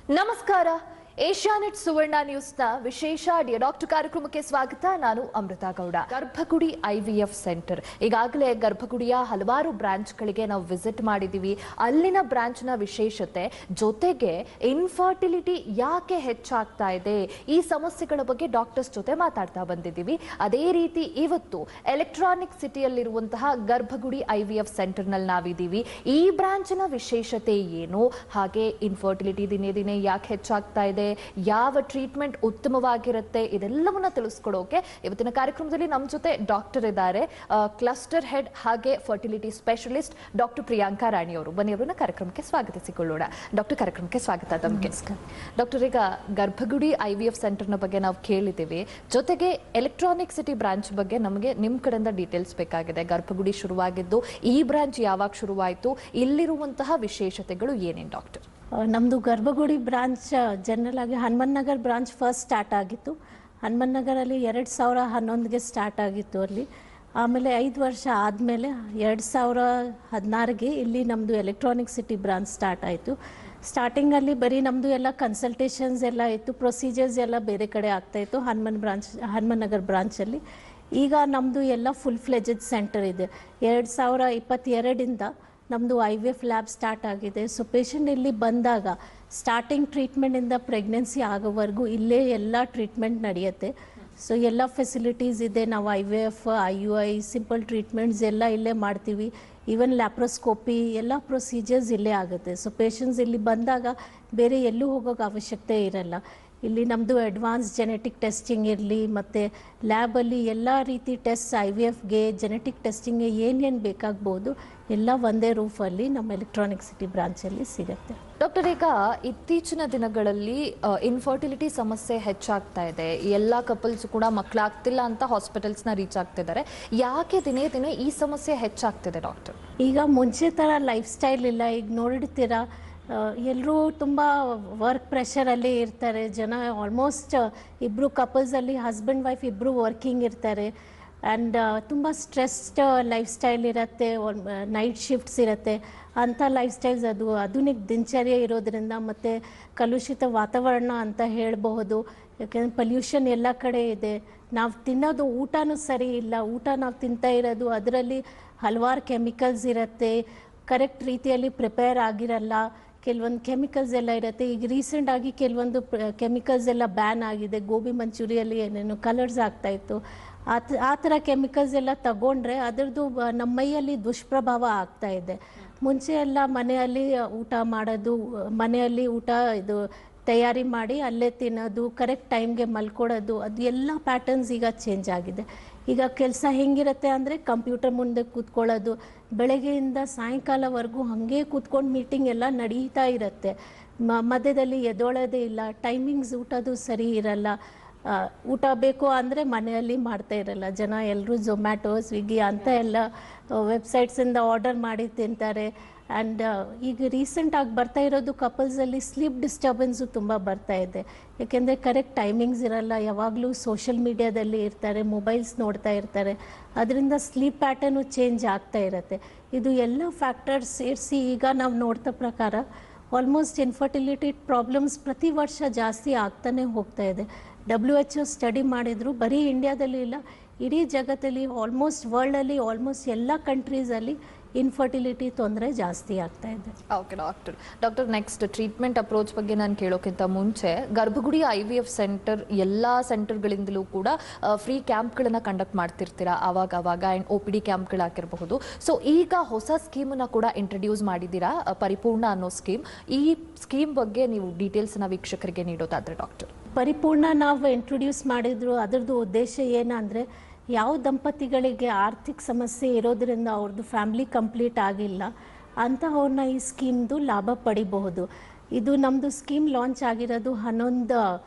ನಮಸ್ಕಾರ ಏಷ್ಯಾನೆಟ್ ಸುವರ್ಣ ನ್ಯೂಸ್ನ ವಿಶೇಷ ಡಿಯ ಡಾಕ್ಟರ್ ಕಾರ್ಯಕ್ರಮಕ್ಕೆ ಸ್ವಾಗತ. ನಾನು ಅಮೃತ ಗೌಡ. ಗರ್ಭಗುಡಿ ಐವಿಎಫ್ ಸೆಂಟರ್. ಈಗಾಗಲೇ ಗರ್ಭಗುಡಿಯ ಹಲವಾರು ಬ್ರಾಂಚ್ಗಳಿಗೆ ನಾವು ವಿಸಿಟ್ ಮಾಡಿದ್ದೀವಿ. ಅಲ್ಲಿನ ಬ್ರಾಂಚ್ನ ವಿಶೇಷತೆ, ಜೊತೆಗೆ ಇನ್ಫರ್ಟಿಲಿಟಿ ಯಾಕೆ ಹೆಚ್ಚಾಗ್ತಾ ಇದೆ? ಈ ಸಮಸ್ಯೆಗಳ ಬಗ್ಗೆ ಡಾಕ್ಟರ್ಸ್ ಜೊತೆ ಮಾತಾಡ್ತಾ ಬಂದಿದ್ದೀವಿ. ಅದೇ ರೀತಿ ಇವತ್ತು ಎಲೆಕ್ಟ್ರಾನಿಕ್ ಸಿಟಿಯಲ್ಲಿರುವಂತಹ ಗರ್ಭಗುಡಿ ಐವಿಎಫ್ ಸೆಂಟರ್ನಲ್ಲಿ ನಾವಿದ್ದೀವಿ. ಈ ಬ್ರಾಂಚ್ನ ವಿಶೇಷತೆ ಏನು? ಹಾಗೆ ಇನ್ಫರ್ಟಿಲಿಟಿ ದಿನೇ ದಿನೇ ಯಾಕೆ ಹೆಚ್ಚಾಗ್ತಾ ಇದೆ? ಯಾವ ಟ್ರೀಟ್ಮೆಂಟ್ ಉತ್ತಮವಾಗಿರುತ್ತೆ ಇದೆಲ್ಲವನ್ನ ತಿಳಿಸ್ಕೊಡೋಕೆ ಇವತ್ತಿನ ಕಾರ್ಯಕ್ರಮದಲ್ಲಿ ನಮ್ಮ ಜೊತೆ ಡಾಕ್ಟರ್ ಇದ್ದಾರೆ. ಕ್ಲಸ್ಟರ್ ಹೆಡ್ ಹಾಗೆ fertility specialist doctor Priyanka Rani ಅವರು. ಬನ್ನಿ ಅವರನ್ನ ಕಾರ್ಯಕ್ರಮಕ್ಕೆ ಸ್ವಾಗತಿಸಿಕೊಳ್ಳೋಣ. ಡಾಕ್ಟರ್ ಕಾರ್ಯಕ್ರಮಕ್ಕೆ ಸ್ವಾಗತ ತಮಗೆ. ಡಾಕ್ಟರ್ ಈಗ ಗರ್ಭಗುಡಿ ಐ ವಿ ಎಫ್ ಸೆಂಟರ್ನ ಬಗ್ಗೆ ನಾವು ಕೇಳಿದ್ದೀವಿ. ಜೊತೆಗೆ ಎಲೆಕ್ಟ್ರಾನಿಕ್ ಸಿಟಿ ಬ್ರಾಂಚ್ ಬಗ್ಗೆ ನಮಗೆ ನಿಮ್ಮ ಕಡೆಯಿಂದ ಡೀಟೇಲ್ಸ್ ಬೇಕಾಗಿದೆ. ಗರ್ಭಗುಡಿ ಶುರುವಾಗಿದ್ದು ಈ ಬ್ರಾಂಚ್ ಯಾವಾಗ ಶುರುವಾಯಿತು ಇಲ್ಲಿರುವಂತಹ ವಿಶೇಷತೆಗಳು ಏನೇನು ಡಾಕ್ಟರ್ ನಮ್ಮದು ಗರ್ಭಗುಡಿ ಬ್ರಾಂಚ್ ಜನರಲ್ ಆಗಿ Hanuman Nagar branch first start ಆಗಿತ್ತು. ಹನುಮನ್ ನಗರಲ್ಲಿ ಎರಡು ಸಾವಿರ ಹನ್ನೊಂದಿಗೆ ಸ್ಟಾರ್ಟ್ ಆಗಿತ್ತು ಅಲ್ಲಿ. ಆಮೇಲೆ ಐದು ವರ್ಷ ಆದಮೇಲೆ ಎರಡು ಸಾವಿರ ಹದಿನಾರಿಗೆ ಇಲ್ಲಿ ನಮ್ಮದು ಎಲೆಕ್ಟ್ರಾನಿಕ್ ಸಿಟಿ ಬ್ರಾಂಚ್ ಸ್ಟಾರ್ಟ್ ಆಯಿತು. ಸ್ಟಾರ್ಟಿಂಗಲ್ಲಿ ಬರೀ ನಮ್ಮದು ಎಲ್ಲ ಕನ್ಸಲ್ಟೇಷನ್ಸ್ ಎಲ್ಲ ಇತ್ತು ಪ್ರೊಸೀಜರ್ಸ್ ಎಲ್ಲ ಬೇರೆ ಕಡೆ ಆಗ್ತಾಯಿತ್ತು ಹನುಮನ್ ಬ್ರಾಂಚ್, ಹನುಮನ್ ನಗರ್ ಬ್ರಾಂಚಲ್ಲಿ ಈಗ ನಮ್ಮದು ಎಲ್ಲ ಫುಲ್ ಫ್ಲೆಜೆಡ್ ಸೆಂಟರ್ ಇದೆ. ಎರಡು ಸಾವಿರ ಇಪ್ಪತ್ತೆರಡರಿಂದ ನಮ್ಮದು I V F lab start ಆಗಿದೆ. ಸೊ ಪೇಷಂಟ್ ಇಲ್ಲಿ ಬಂದಾಗ ಸ್ಟಾರ್ಟಿಂಗ್ ಟ್ರೀಟ್ಮೆಂಟಿಂದ ಪ್ರೆಗ್ನೆನ್ಸಿ ಆಗೋವರೆಗೂ ಇಲ್ಲೇ ಎಲ್ಲ ಟ್ರೀಟ್ಮೆಂಟ್ ನಡೆಯುತ್ತೆ. ಸೊ ಎಲ್ಲ ಫೆಸಿಲಿಟೀಸ್ ಇದೆ. ನಾವು I V F I U I simple treatments ಎಲ್ಲ ಇಲ್ಲೇ ಮಾಡ್ತೀವಿ. ಈವನ್ ಲ್ಯಾಪ್ರೋಸ್ಕೋಪಿ ಎಲ್ಲ ಪ್ರೊಸೀಜರ್ಸ್ ಇಲ್ಲೇ ಆಗುತ್ತೆ. ಸೊ ಪೇಷಂಟ್ಸ್ ಇಲ್ಲಿ ಬಂದಾಗ ಬೇರೆ ಎಲ್ಲೂ ಹೋಗೋಕೆ ಅವಶ್ಯಕತೆ ಇರಲ್ಲ. ಇಲ್ಲಿ ನಮ್ಮದು ಅಡ್ವಾನ್ಸ್ ಜೆನೆಟಿಕ್ ಟೆಸ್ಟಿಂಗ್ ಇರಲಿ ಮತ್ತು ಲ್ಯಾಬಲ್ಲಿ ಎಲ್ಲ ರೀತಿ ಟೆಸ್ಟ್ ಐ ವಿ ಎಫ್ಗೆ ಜೆನೆಟಿಕ್ ಟೆಸ್ಟಿಂಗ್ಗೆ ಏನೇನು ಬೇಕಾಗ್ಬೋದು ಎಲ್ಲ ಒಂದೇ ರೂಫಲ್ಲಿ ನಮ್ಮ ಎಲೆಕ್ಟ್ರಾನಿಕ್ ಸಿಟಿ ಬ್ರಾಂಚಲ್ಲಿ ಸಿಗುತ್ತೆ. ಡಾಕ್ಟರ್ ಈಗ ಇತ್ತೀಚಿನ ದಿನಗಳಲ್ಲಿ ಇನ್ಫರ್ಟಿಲಿಟಿ ಸಮಸ್ಯೆ ಹೆಚ್ಚಾಗ್ತಾ ಇದೆ. ಎಲ್ಲ ಕಪಲ್ಸ್ ಕೂಡ ಮಕ್ಕಳಾಗ್ತಿಲ್ಲ ಅಂತ ಹಾಸ್ಪಿಟಲ್ಸ್ನ ರೀಚ್ ಆಗ್ತಿದ್ದಾರೆ ಯಾಕೆ ದಿನೇ ದಿನೇ ಈ ಸಮಸ್ಯೆ ಹೆಚ್ಚಾಗ್ತಿದೆ ಡಾಕ್ಟರ್ ಈಗ ಮುಂಚೆ ಥರ ಲೈಫ್ ಸ್ಟೈಲ್ ಇಲ್ಲ. ಈಗ ನೋಡಿರ್ತೀರ ಎಲ್ಲರೂ ತುಂಬ ವರ್ಕ್ ಪ್ರೆಷರಲ್ಲಿ ಇರ್ತಾರೆ. ಜನ ಆಲ್ಮೋಸ್ಟ್ ಇಬ್ಬರು ಕಪಲ್ಸಲ್ಲಿ ಹಸ್ಬೆಂಡ್ ವೈಫ್ ಇಬ್ಬರು ವರ್ಕಿಂಗ್ ಇರ್ತಾರೆ. ಆ್ಯಂಡ್ ತುಂಬ ಸ್ಟ್ರೆಸ್ಡ್ ಲೈಫ್ ಸ್ಟೈಲ್ ಇರುತ್ತೆ. ನೈಟ್ ಶಿಫ್ಟ್ಸ್ ಇರುತ್ತೆ. ಅಂಥ ಲೈಫ್ ಸ್ಟೈಲ್ಸ್ ಅದು ಆಧುನಿಕ ದಿನಚರ್ಯ ಇರೋದರಿಂದ ಮತ್ತು ಕಲುಷಿತ ವಾತಾವರಣ ಅಂತ ಹೇಳಬಹುದು. ಯಾಕೆಂದರೆ ಪಲ್ಯೂಷನ್ ಎಲ್ಲ ಕಡೆ ಇದೆ. ನಾವು ತಿನ್ನೋದು ಊಟನೂ ಸರಿ ಇಲ್ಲ. ಊಟ ನಾವು ತಿಂತಾ ಇರೋದು ಅದರಲ್ಲಿ ಹಲವಾರು ಕೆಮಿಕಲ್ಸ್ ಇರುತ್ತೆ. ಕರೆಕ್ಟ್ ರೀತಿಯಲ್ಲಿ ಪ್ರಿಪೇರ್ ಆಗಿರಲ್ಲ. ಕೆಲವೊಂದು ಕೆಮಿಕಲ್ಸ್ ಎಲ್ಲ ಇರುತ್ತೆ. ಈಗ ರೀಸೆಂಟಾಗಿ ಕೆಲವೊಂದು ಕೆಮಿಕಲ್ಸ್ ಎಲ್ಲ ಬ್ಯಾನ್ ಆಗಿದೆ. ಗೋಬಿ ಮಂಚೂರಿಯಲ್ಲಿ ಏನೇನು ಕಲರ್ಸ್ ಆಗ್ತಾಯಿತ್ತು ಆ ಆ ಥರ ಕೆಮಿಕಲ್ಸ್ ಎಲ್ಲ ತಗೊಂಡ್ರೆ ಅದರದ್ದು ನಮ್ಮ ಮೈಯಲ್ಲಿ ದುಷ್ಪ್ರಭಾವ ಆಗ್ತಾ ಇದೆ. ಮುಂಚೆ ಎಲ್ಲ ಮನೆಯಲ್ಲಿ ಊಟ ಮಾಡೋದು, ಮನೆಯಲ್ಲಿ ಊಟ ಇದು ತಯಾರಿ ಮಾಡಿ ಅಲ್ಲೇ ತಿನ್ನೋದು ಕರೆಕ್ಟ್ ಟೈಮ್ಗೆ ಮಲ್ಕೊಡೋದು ಅದು ಎಲ್ಲ ಪ್ಯಾಟರ್ನ್ಸ್ ಈಗ ಚೇಂಜ್ ಆಗಿದೆ. ಈಗ ಕೆಲಸ ಹೆಂಗಿರುತ್ತೆ ಅಂದರೆ ಕಂಪ್ಯೂಟರ್ ಮುಂದೆ ಕೂತ್ಕೊಳ್ಳೋದು. ಬೆಳಗ್ಗೆಯಿಂದ ಸಾಯಂಕಾಲವರೆಗೂ ಹಾಗೆ ಕೂತ್ಕೊಂಡು ಮೀಟಿಂಗ್ ಎಲ್ಲ ನಡೀತಾ ಇರುತ್ತೆ. ಮ, ಮಧ್ಯದಲ್ಲಿ ಎದ್ದೊಳೋದೇ ಇಲ್ಲ, ಟೈಮಿಂಗ್ಸ್ ಊಟದು ಸರಿ ಇರಲ್ಲ. ಊಟ ಬೇಕು ಅಂದರೆ ಮನೆಯಲ್ಲಿ ಮಾಡ್ತಾ ಇರಲ್ಲ. ಜನ ಎಲ್ಲರೂ ಝೊಮ್ಯಾಟೊ ಸ್ವಿಗ್ಗಿ ಅಂತ ಎಲ್ಲ, ವೆಬ್ಸೈಟ್ಸಿಂದ ಆರ್ಡರ್ ಮಾಡಿ ತಿಂತಾರೆ. ಆ್ಯಂಡ್ ಈಗ ರೀಸೆಂಟಾಗಿ ಬರ್ತಾ ಇರೋದು ಕಪಲ್ಸಲ್ಲಿ ಸ್ಲೀಪ್ ಡಿಸ್ಟರ್ಬೆನ್ಸು ತುಂಬ ಬರ್ತಾ ಇದೆ. ಏಕೆಂದರೆ ಕರೆಕ್ಟ್ ಟೈಮಿಂಗ್ಸ್ ಇರಲ್ಲ. ಯಾವಾಗಲೂ ಸೋಷಿಯಲ್ ಮೀಡ್ಯಾದಲ್ಲಿ ಇರ್ತಾರೆ ಮೊಬೈಲ್ಸ್ ನೋಡ್ತಾ ಇರ್ತಾರೆ. ಅದರಿಂದ ಸ್ಲೀಪ್ ಪ್ಯಾಟರ್ನು ಚೇಂಜ್ ಆಗ್ತಾ ಇರುತ್ತೆ. ಇದು ಎಲ್ಲ ಫ್ಯಾಕ್ಟರ್ಸ್ ಸೇರಿಸಿ ಈಗ ನಾವು ನೋಡ್ತಾ ಪ್ರಕಾರ ಆಲ್ಮೋಸ್ಟ್ ಇನ್ಫರ್ಟಿಲಿಟಿ ಪ್ರಾಬ್ಲಮ್ಸ್ ಪ್ರತಿ ವರ್ಷ ಜಾಸ್ತಿ ಆಗ್ತಾನೆ ಹೋಗ್ತಾ ಇದೆ. ಡಬ್ಲ್ಯೂ ಎಚ್ ಒ ಸ್ಟಡಿ ಮಾಡಿದ್ರು. ಬರೀ ಇಂಡಿಯಾದಲ್ಲಿ ಇಲ್ಲ, ಇಡೀ ಜಗತ್ತಲ್ಲಿ ಆಲ್ಮೋಸ್ಟ್ ವರ್ಲ್ಡಲ್ಲಿ ಆಲ್ಮೋಸ್ಟ್ ಎಲ್ಲ ಕಂಟ್ರೀಸಲ್ಲಿ ಇನ್ಫರ್ಟಿಲಿಟಿ ತೊಂದರೆ ಜಾಸ್ತಿ ಆಗ್ತಾ ಇದೆ. Okay doctor doctor next treatment approach ಬಗ್ಗೆ ನಾನು ಕೇಳೋಕ್ಕಿಂತ ಮುಂಚೆ ಗರ್ಭಗುಡಿ ಐ ವಿ ಎಫ್ ಸೆಂಟರ್ ಎಲ್ಲ ಸೆಂಟರ್ಗಳಿಂದಲೂ ಕೂಡ ಫ್ರೀ ಕ್ಯಾಂಪ್ಗಳನ್ನು ಕಂಡಕ್ಟ್ ಮಾಡ್ತಿರ್ತೀರಾ ಆವಾಗ ಆವಾಗ ಆ್ಯಂಡ್ ಒ ಪಿ ಡಿ ಕ್ಯಾಂಪ್ಗಳಾಗಿರಬಹುದು ಸೊ ಈಗ ಹೊಸ ಸ್ಕೀಮನ್ನು ಕೂಡ ಇಂಟ್ರಡ್ಯೂಸ್ ಮಾಡಿದ್ದೀರಾ ಪರಿಪೂರ್ಣ ಅನ್ನೋ ಸ್ಕೀಮ್ ಈ ಸ್ಕೀಮ್ ಬಗ್ಗೆ ನೀವು ಡೀಟೇಲ್ಸ್ನ ವೀಕ್ಷಕರಿಗೆ ನೀಡೋದಾದರೆ ಡಾಕ್ಟರ್ ಪರಿಪೂರ್ಣ ನಾವು ಇಂಟ್ರೊಡ್ಯೂಸ್ ಮಾಡಿದ್ರು ಅದರದ್ದು ಉದ್ದೇಶ ಏನಂದರೆ ಯಾವ ದಂಪತಿಗಳಿಗೆ ಆರ್ಥಿಕ ಸಮಸ್ಯೆ ಇರೋದ್ರಿಂದ ಅವ್ರದ್ದು ಫ್ಯಾಮ್ಲಿ ಕಂಪ್ಲೀಟ್ ಆಗಿಲ್ಲ ಅಂತಹವ್ರನ್ನ ಈ ಸ್ಕೀಮ್ದು ಲಾಭ ಪಡಿಬಹುದು. ಇದು ನಮ್ಮದು ಸ್ಕೀಮ್ ಲಾಂಚ್ ಆಗಿರೋದು ಹನ್ನೊಂದು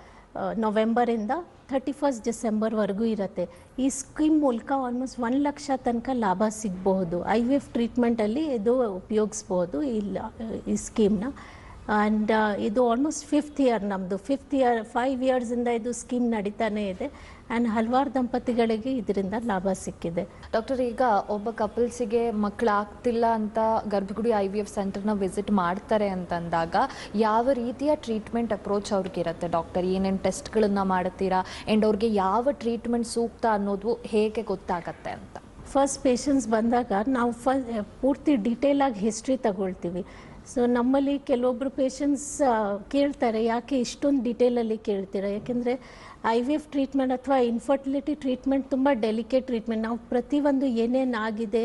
ನವೆಂಬರಿಂದ ಥರ್ಟಿ ಫಸ್ಟ್ ಡಿಸೆಂಬರ್ವರೆಗೂ ಇರುತ್ತೆ. ಈ ಸ್ಕೀಮ್ ಮೂಲಕ ಆಲ್ಮೋಸ್ಟ್ ಒಂದು ಲಕ್ಷ ತನಕ ಲಾಭ ಸಿಗಬಹುದು. ಐ ವಿ ಎಫ್ ಟ್ರೀಟ್ಮೆಂಟಲ್ಲಿ ಇದು ಉಪಯೋಗಿಸ್ಬೋದು ಈ ಲ- ಈ ಸ್ಕೀಮ್ನ. ಆ್ಯಂಡ್ ಇದು ಆಲ್ಮೋಸ್ಟ್ ಫಿಫ್ತ್ ಇಯರ್ ನಮ್ಮದು ಫಿಫ್ತ್ ಇಯರ್ ಫೈವ್ ಇಯರ್ಸಿಂದ ಇದು ಸ್ಕೀಮ್ ನಡೀತಾನೆ ಇದೆ. ಆ್ಯಂಡ್ ಹಲವಾರು ದಂಪತಿಗಳಿಗೆ ಇದರಿಂದ ಲಾಭ ಸಿಕ್ಕಿದೆ. ಡಾಕ್ಟರ್ ಈಗ ಒಬ್ಬ ಕಪಲ್ಸಿಗೆ ಮಕ್ಕಳಾಗ್ತಿಲ್ಲ ಅಂತ ಗರ್ಭಗುಡಿ ಐ ವಿ ಎಫ್ ಸೆಂಟರ್ನ ವಿಸಿಟ್ ಮಾಡ್ತಾರೆ ಅಂತಂದಾಗ ಯಾವ ರೀತಿಯ ಟ್ರೀಟ್ಮೆಂಟ್ ಅಪ್ರೋಚ್ ಅವ್ರಿಗಿರುತ್ತೆ ಡಾಕ್ಟರ್ ಏನೇನು ಟೆಸ್ಟ್ಗಳನ್ನು ಮಾಡ್ತೀರಾ? ಆ್ಯಂಡ್ ಅವ್ರಿಗೆ ಯಾವ ಟ್ರೀಟ್ಮೆಂಟ್ ಸೂಕ್ತ ಅನ್ನೋದು ಹೇಗೆ ಗೊತ್ತಾಗತ್ತೆ ಅಂತ? ಫಸ್ಟ್ ಪೇಷಂಟ್ಸ್ ಬಂದಾಗ ನಾವು ಫ ಪೂರ್ತಿ ಡೀಟೇಲಾಗಿ ಹಿಸ್ಟ್ರಿ ತಗೊಳ್ತೀವಿ. ಸೊ ನಮ್ಮಲ್ಲಿ ಕೆಲವೊಬ್ಬರು ಪೇಷಂಟ್ಸ್ ಕೇಳ್ತಾರೆ, ಯಾಕೆ ಇಷ್ಟೊಂದು ಡಿಟೇಲಲ್ಲಿ ಕೇಳ್ತೀರಾ? ಯಾಕೆಂದರೆ ಐ ವಿ ಎಫ್ ಟ್ರೀಟ್ಮೆಂಟ್ ಅಥವಾ ಇನ್ಫರ್ಟಿಲಿಟಿ ಟ್ರೀಟ್ಮೆಂಟ್ ತುಂಬ ಡೆಲಿಕೇಟ್ ಟ್ರೀಟ್ಮೆಂಟ್ ನಾವು ಪ್ರತಿಯೊಂದು ಏನೇನು ಆಗಿದೆ,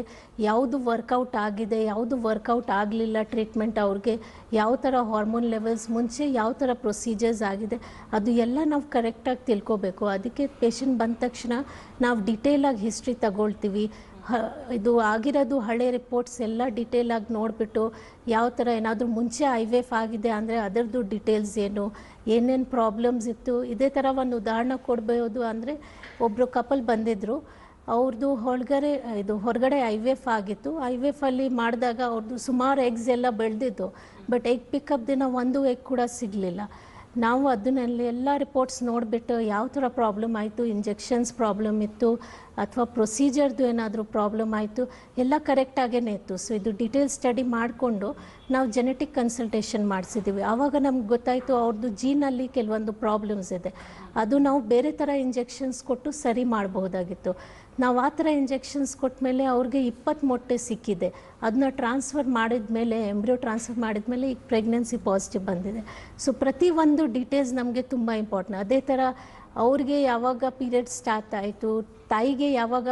ಯಾವುದು ವರ್ಕೌಟ್ ಆಗಿದೆ, ಯಾವುದು ವರ್ಕೌಟ್ ಆಗಲಿಲ್ಲ ಟ್ರೀಟ್ಮೆಂಟ್ ಅವ್ರಿಗೆ, ಯಾವ ಥರ ಹಾರ್ಮೋನ್ ಲೆವೆಲ್ಸ್ ಮುಂಚೆ ಯಾವ ಥರ ಪ್ರೊಸೀಜರ್ಸ್ ಆಗಿದೆ, ಅದು ಎಲ್ಲ ನಾವು ಕರೆಕ್ಟಾಗಿ ತಿಳ್ಕೊಬೇಕು. ಅದಕ್ಕೆ ಪೇಷಂಟ್ ಬಂದ ತಕ್ಷಣ ನಾವು ಡಿಟೇಲಾಗಿ ಹಿಸ್ಟ್ರಿ ತಗೊಳ್ತೀವಿ. ಇದು ಆಗಿರೋದು ಹಳೆ ರಿಪೋರ್ಟ್ಸ್ ಎಲ್ಲ ಆಗಿ ನೋಡಿಬಿಟ್ಟು ಯಾವ ಥರ ಏನಾದರೂ ಮುಂಚೆ ಐ ವಿ ಎಫ್ ಆಗಿದೆ ಅಂದರೆ ಅದರದ್ದು ಡೀಟೇಲ್ಸ್ ಏನು, ಏನೇನು ಪ್ರಾಬ್ಲಮ್ಸ್ ಇತ್ತು, ಇದೇ ಥರ ಒಂದು ಉದಾಹರಣೆ ಕೊಡ್ಬೋದು ಅಂದರೆ ಒಬ್ಬರು ಕಪಲ್ ಬಂದಿದ್ದರು ಅವ್ರದ್ದು ಹೊರಗಡೆ ಇದು ಹೊರಗಡೆ ಐ ವಿ ಎಫ್ ಆಗಿತ್ತು ಐ ವೇಫಲ್ಲಿ ಮಾಡಿದಾಗ ಅವ್ರದ್ದು ಸುಮಾರು ಎಗ್ಸ್ ಎಲ್ಲ ಬೆಳೆದಿತ್ತು ಬಟ್ ಎಗ್ ಪಿಕಪ್ ದಿನ ಒಂದು ಎಗ್ ಕೂಡ ಸಿಗಲಿಲ್ಲ. ನಾವು ಅದನ್ನಲ್ಲಿ ಎಲ್ಲ ರಿಪೋರ್ಟ್ಸ್ ನೋಡಿಬಿಟ್ಟು ಯಾವ ಥರ ಪ್ರಾಬ್ಲಮ್ ಆಯಿತು ಇಂಜೆಕ್ಷನ್ಸ್ ಪ್ರಾಬ್ಲಮ್ ಇತ್ತು, ಅಥವಾ ಪ್ರೊಸೀಜರ್ದು ಏನಾದರೂ ಪ್ರಾಬ್ಲಮ್ ಆಯಿತು, ಎಲ್ಲ ಕರೆಕ್ಟಾಗೇ ಇತ್ತು. ಸೊ ಇದು ಡೀಟೇಲ್ ಸ್ಟಡಿ ಮಾಡಿಕೊಂಡು ನಾವು ಜೆನೆಟಿಕ್ ಕನ್ಸಲ್ಟೇಷನ್ ಮಾಡಿಸಿದ್ದೀವಿ ಆವಾಗ ನಮ್ಗೆ ಗೊತ್ತಾಯಿತು ಅವ್ರದ್ದು ಜೀನಲ್ಲಿ ಕೆಲವೊಂದು ಪ್ರಾಬ್ಲಮ್ಸ್ ಇದೆ. ಅದು ನಾವು ಬೇರೆ ಥರ ಇಂಜೆಕ್ಷನ್ಸ್ ಕೊಟ್ಟು ಸರಿ ಮಾಡಬಹುದಾಗಿತ್ತು ನಾವು ಆ ಥರ ಇಂಜೆಕ್ಷನ್ಸ್ ಕೊಟ್ಟ ಮೇಲೆ ಅವ್ರಿಗೆ ಇಪ್ಪತ್ತು ಮೊಟ್ಟೆ ಸಿಕ್ಕಿದೆ. ಅದನ್ನ ಟ್ರಾನ್ಸ್ಫರ್ ಮಾಡಿದ ಮೇಲೆ ಎಂಬ್ರಿಯೋ ಟ್ರಾನ್ಸ್ಫರ್ ಮಾಡಿದ ಮೇಲೆ ಈಗ ಪ್ರೆಗ್ನೆನ್ಸಿ ಪಾಸಿಟಿವ್ ಬಂದಿದೆ. ಸೊ, ಪ್ರತಿ ಒಂದು ಡೀಟೇಲ್ಸ್ ನಮಗೆ ತುಂಬ ಇಂಪಾರ್ಟೆಂಟ್. ಅದೇ ಥರ ಅವ್ರಿಗೆ ಯಾವಾಗ ಪೀರಿಯಡ್ ಸ್ಟಾರ್ಟ್ ಆಯಿತು, ತಾಯಿಗೆ ಯಾವಾಗ,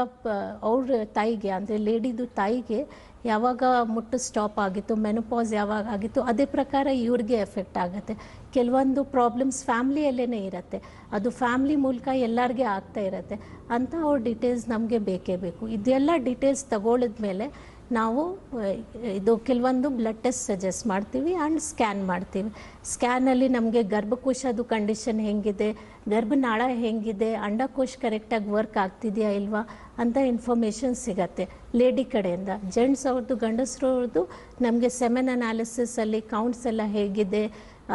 ಅವ್ರ ತಾಯಿಗೆ, ಅಂದರೆ ಲೇಡಿದು ತಾಯಿಗೆ ಯಾವಾಗ ಮುಟ್ಟು ಸ್ಟಾಪ್ ಆಗಿತ್ತು ಮೆನುಪಾಸ್ ಯಾವಾಗ ಆಗಿತ್ತು, ಅದೇ ಪ್ರಕಾರ ಇವ್ರಿಗೆ ಎಫೆಕ್ಟ್ ಆಗುತ್ತೆ. ಕೆಲವೊಂದು ಪ್ರಾಬ್ಲಮ್ಸ್ ಫ್ಯಾಮ್ಲಿಯಲ್ಲೇ ಇರುತ್ತೆ. ಅದು ಫ್ಯಾಮ್ಲಿ ಮೂಲಕ ಎಲ್ಲರಿಗೆ ಆಗ್ತಾ ಇರುತ್ತೆ. ಅಂತ ಅವ್ರ ಡೀಟೇಲ್ಸ್ ನಮಗೆ ಬೇಕೇ ಬೇಕು. ಇದೆಲ್ಲ ಡೀಟೇಲ್ಸ್ ತಗೊಳಿದ್ಮೇಲೆ ನಾವು ಇದು ಕೆಲವೊಂದು ಬ್ಲಡ್ ಟೆಸ್ಟ್ ಸಜೆಸ್ಟ್ ಮಾಡ್ತೀವಿ ಆ್ಯಂಡ್ ಸ್ಕ್ಯಾನ್ ಮಾಡ್ತೀವಿ. ಸ್ಕ್ಯಾನಲ್ಲಿ ನಮಗೆ ಗರ್ಭಕೋಶದ್ದು ಕಂಡೀಷನ್ ಹೆಂಗಿದೆ, ಗರ್ಭನಾಳ ಹೆಂಗಿದೆ, ಅಂಡಕೋಶ ಕರೆಕ್ಟಾಗಿ ವರ್ಕ್ ಆಗ್ತಿದೆಯಾ ಇಲ್ವಾ ಅಂತ ಇನ್ಫಾರ್ಮೇಷನ್ ಸಿಗತ್ತೆ. ಲೇಡಿ ಕಡೆಯಿಂದ. ಜೆಂಟ್ಸ್ ಅವ್ರದ್ದು ಗಂಡಸರವ್ರದ್ದು ನಮಗೆ ಸೆಮೆನ್ ಅನಾಲಿಸಿಸಲ್ಲಿ ಕೌಂಟ್ಸ್ ಎಲ್ಲ ಹೇಗಿದೆ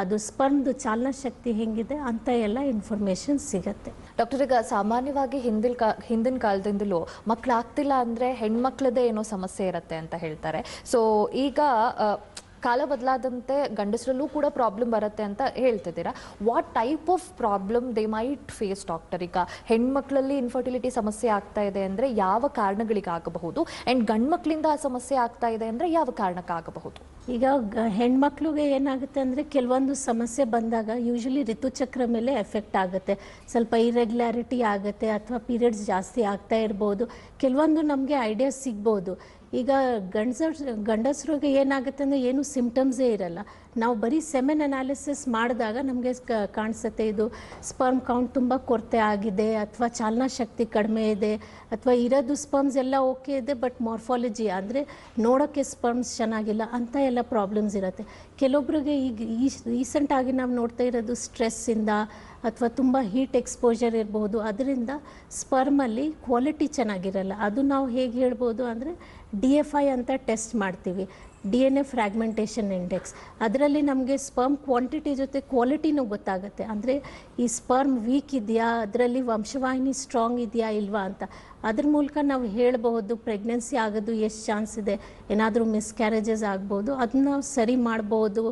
ಅದು ಸ್ಪರ್ಮ್ದು ಚಾಲನಾ ಶಕ್ತಿ ಹೆಂಗಿದೆ ಅಂತ ಎಲ್ಲ ಇನ್ಫಾರ್ಮೇಶನ್ ಸಿಗತ್ತೆ. ಡಾಕ್ಟರ್ ಈಗ ಸಾಮಾನ್ಯವಾಗಿ ಹಿಂದಿನ ಕಾ, ಹಿಂದಿನ ಕಾಲದಿಂದಲೂ ಮಕ್ಕಳಾಗ್ತಿಲ್ಲ ಅಂದರೆ ಹೆಣ್ಮಕ್ಳದೇ ಏನೋ ಸಮಸ್ಯೆ ಇರುತ್ತೆ ಅಂತ ಹೇಳ್ತಾರೆ. ಸೊ ಈಗ ಕಾಲ ಬದಲಾದಂತೆ ಗಂಡಸರಲ್ಲೂ ಕೂಡ ಪ್ರಾಬ್ಲಮ್ ಬರುತ್ತೆ ಅಂತ ಹೇಳ್ತಿದ್ದೀರಾ? What type of problem they might face doctor ಈಗ ಹೆಣ್ಮಕ್ಳಲ್ಲಿ ಇನ್ಫರ್ಟಿಲಿಟಿ ಸಮಸ್ಯೆ ಆಗ್ತಾ ಇದೆ ಅಂದರೆ ಯಾವ ಕಾರಣಗಳಿಗಾಗಬಹುದು? ಆ್ಯಂಡ್ ಗಂಡ್ಮಕ್ಳಿಂದ ಆ ಸಮಸ್ಯೆ ಆಗ್ತಾ ಇದೆ ಅಂದರೆ ಯಾವ ಕಾರಣಕ್ಕಾಗಬಹುದು? ಈಗ ಹೆಣ್ಮಕ್ಳಿಗೆ ಏನಾಗುತ್ತೆ ಅಂದರೆ ಕೆಲವೊಂದು ಸಮಸ್ಯೆ ಬಂದಾಗ ಯೂಶಲಿ ಋತುಚಕ್ರ ಮೇಲೆ ಎಫೆಕ್ಟ್ ಆಗುತ್ತೆ. ಸ್ವಲ್ಪ ಇರೆಗ್ಯುಲಾರಿಟಿ ಆಗುತ್ತೆ ಅಥವಾ ಪೀರಿಯಡ್ಸ್ ಜಾಸ್ತಿ ಆಗ್ತಾ ಇರ್ಬೋದು. ಕೆಲವೊಂದು ನಮಗೆ ಐಡಿಯಾ ಸಿಗ್ಬೋದು. ಈಗ ಗಂಡಸರು, ಗಂಡಸರಿಗೆ ಏನಾಗುತ್ತೆ ಅಂದರೆ ಏನು ಸಿಮ್ಟಮ್ಸೇ ಇರಲ್ಲ. ನಾವು ಬರೀ ಸೆಮೆನ್ ಅನಾಲಿಸಿಸ್ ಮಾಡಿದಾಗ ನಮಗೆ ಕಾಣಿಸುತ್ತೆ ಇದು ಸ್ಪರ್ಮ್ ಕೌಂಟ್ ತುಂಬ ಕೊರತೆ ಆಗಿದೆ ಅಥವಾ ಚಾಲನಾ ಶಕ್ತಿ ಕಡಿಮೆ ಇದೆ ಅಥವಾ ಇರೋದು ಸ್ಪರ್ಮ್ಸ್ ಎಲ್ಲ ಓಕೆ ಇದೆ ಬಟ್ ಮಾರ್ಫಾಲಜಿ ಅಂದರೆ ನೋಡೋಕ್ಕೆ ಸ್ಪರ್ಮ್ಸ್ ಚೆನ್ನಾಗಿಲ್ಲ ಅಂತ ಎಲ್ಲ ಪ್ರಾಬ್ಲಮ್ಸ್ ಇರುತ್ತೆ. ಕೆಲವೊಬ್ರಿಗೆ ಈಗ ರೀಸೆಂಟಾಗಿ ನಾವು ನೋಡ್ತಾ ಇರೋದು ಸ್ಟ್ರೆಸ್ಸಿಂದ ಅಥವಾ ತುಂಬ ಹೀಟ್ ಎಕ್ಸ್ಪೋಜರ್ ಇರ್ಬೋದು, ಅದರಿಂದ ಸ್ಪರ್ಮಲ್ಲಿ ಕ್ವಾಲಿಟಿ ಚೆನ್ನಾಗಿರಲ್ಲ. ಅದು ನಾವು ಹೇಗೆ ಹೇಳ್ಬೋದು ಅಂದರೆ ಡಿ ಎಫ್ ಐ ಅಂತ ಟೆಸ್ಟ್ ಮಾಡ್ತೀವಿ. D N A fragmentation index. ಅದರಲ್ಲಿ ನಮಗೆ ಸ್ಪರ್ಮ್ ಕ್ವಾಂಟಿಟಿ ಜೊತೆ ಕ್ವಾಲಿಟಿನೂ ಗೊತ್ತಾಗುತ್ತೆ. ಅಂದರೆ ಈ ಸ್ಪರ್ಮ್ ವೀಕ್ ಇದೆಯಾ, ಅದರಲ್ಲಿ ವಂಶವಾಹಿನಿ ಸ್ಟ್ರಾಂಗ್ ಇದೆಯಾ ಇಲ್ವಾ ಅಂತ. ಅದ್ರ ಮೂಲಕ ನಾವು ಹೇಳಬಹುದು, ಪ್ರೆಗ್ನೆನ್ಸಿ ಆಗೋದು ಎಷ್ಟು ಚಾನ್ಸ್ ಇದೆ, ಏನಾದರೂ ಮಿಸ್ಕ್ಯಾರೇಜಸ್ ಆಗ್ಬೋದು ಅದನ್ನ ಸರಿ ಮಾಡ್ಬೋದು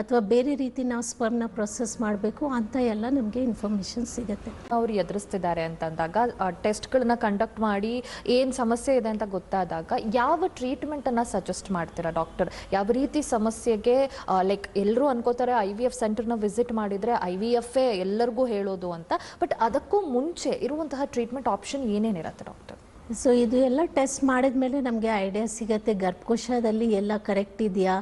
ಅಥವಾ ಬೇರೆ ರೀತಿ ನಾವು ಸ್ಪರ್ಮ್ನ ಪ್ರೊಸೆಸ್ ಮಾಡಬೇಕು ಅಂತ ಎಲ್ಲ ನಮಗೆ ಇನ್ಫಾರ್ಮೇಷನ್ ಸಿಗುತ್ತೆ. ಅವ್ರು ಎದುರಿಸ್ತಿದ್ದಾರೆ ಅಂತಂದಾಗ ಟೆಸ್ಟ್ಗಳನ್ನ ಕಂಡಕ್ಟ್ ಮಾಡಿ ಏನು ಸಮಸ್ಯೆ ಇದೆ ಅಂತ ಗೊತ್ತಾದಾಗ ಯಾವ ಟ್ರೀಟ್ಮೆಂಟನ್ನು ಸಜೆಸ್ಟ್ ಮಾಡ್ತೀರಾ ಡಾಕ್ಟರ್ ಯಾವ ರೀತಿ ಸಮಸ್ಯೆಗೆ ಲೈಕ್ ಎಲ್ಲರೂ ಅನ್ಕೋತಾರೆ ಐ ವಿ ಎಫ್ ಸೆಂಟರ್ನ ವಿಸಿಟ್ ಮಾಡಿದರೆ ಐ ವಿ ಎಫೇ ಎಲ್ಲರಿಗೂ ಹೇಳೋದು ಅಂತ ಬಟ್ ಅದಕ್ಕೂ ಮುಂಚೆ ಇರುವಂತಹ ಟ್ರೀಟ್ಮೆಂಟ್ ಆಪ್ಷನ್ ಏನೇನಿರುತ್ತೆ ಡಾಕ್ಟರ್ ಸೊ ಇದು ಎಲ್ಲ ಟೆಸ್ಟ್ ಮಾಡಿದ ಮೇಲೆ ನಮಗೆ ಐಡಿಯಾ ಸಿಗುತ್ತೆ. ಗರ್ಭಕೋಶದಲ್ಲಿ ಎಲ್ಲ ಕರೆಕ್ಟ್ ಇದೆಯಾ?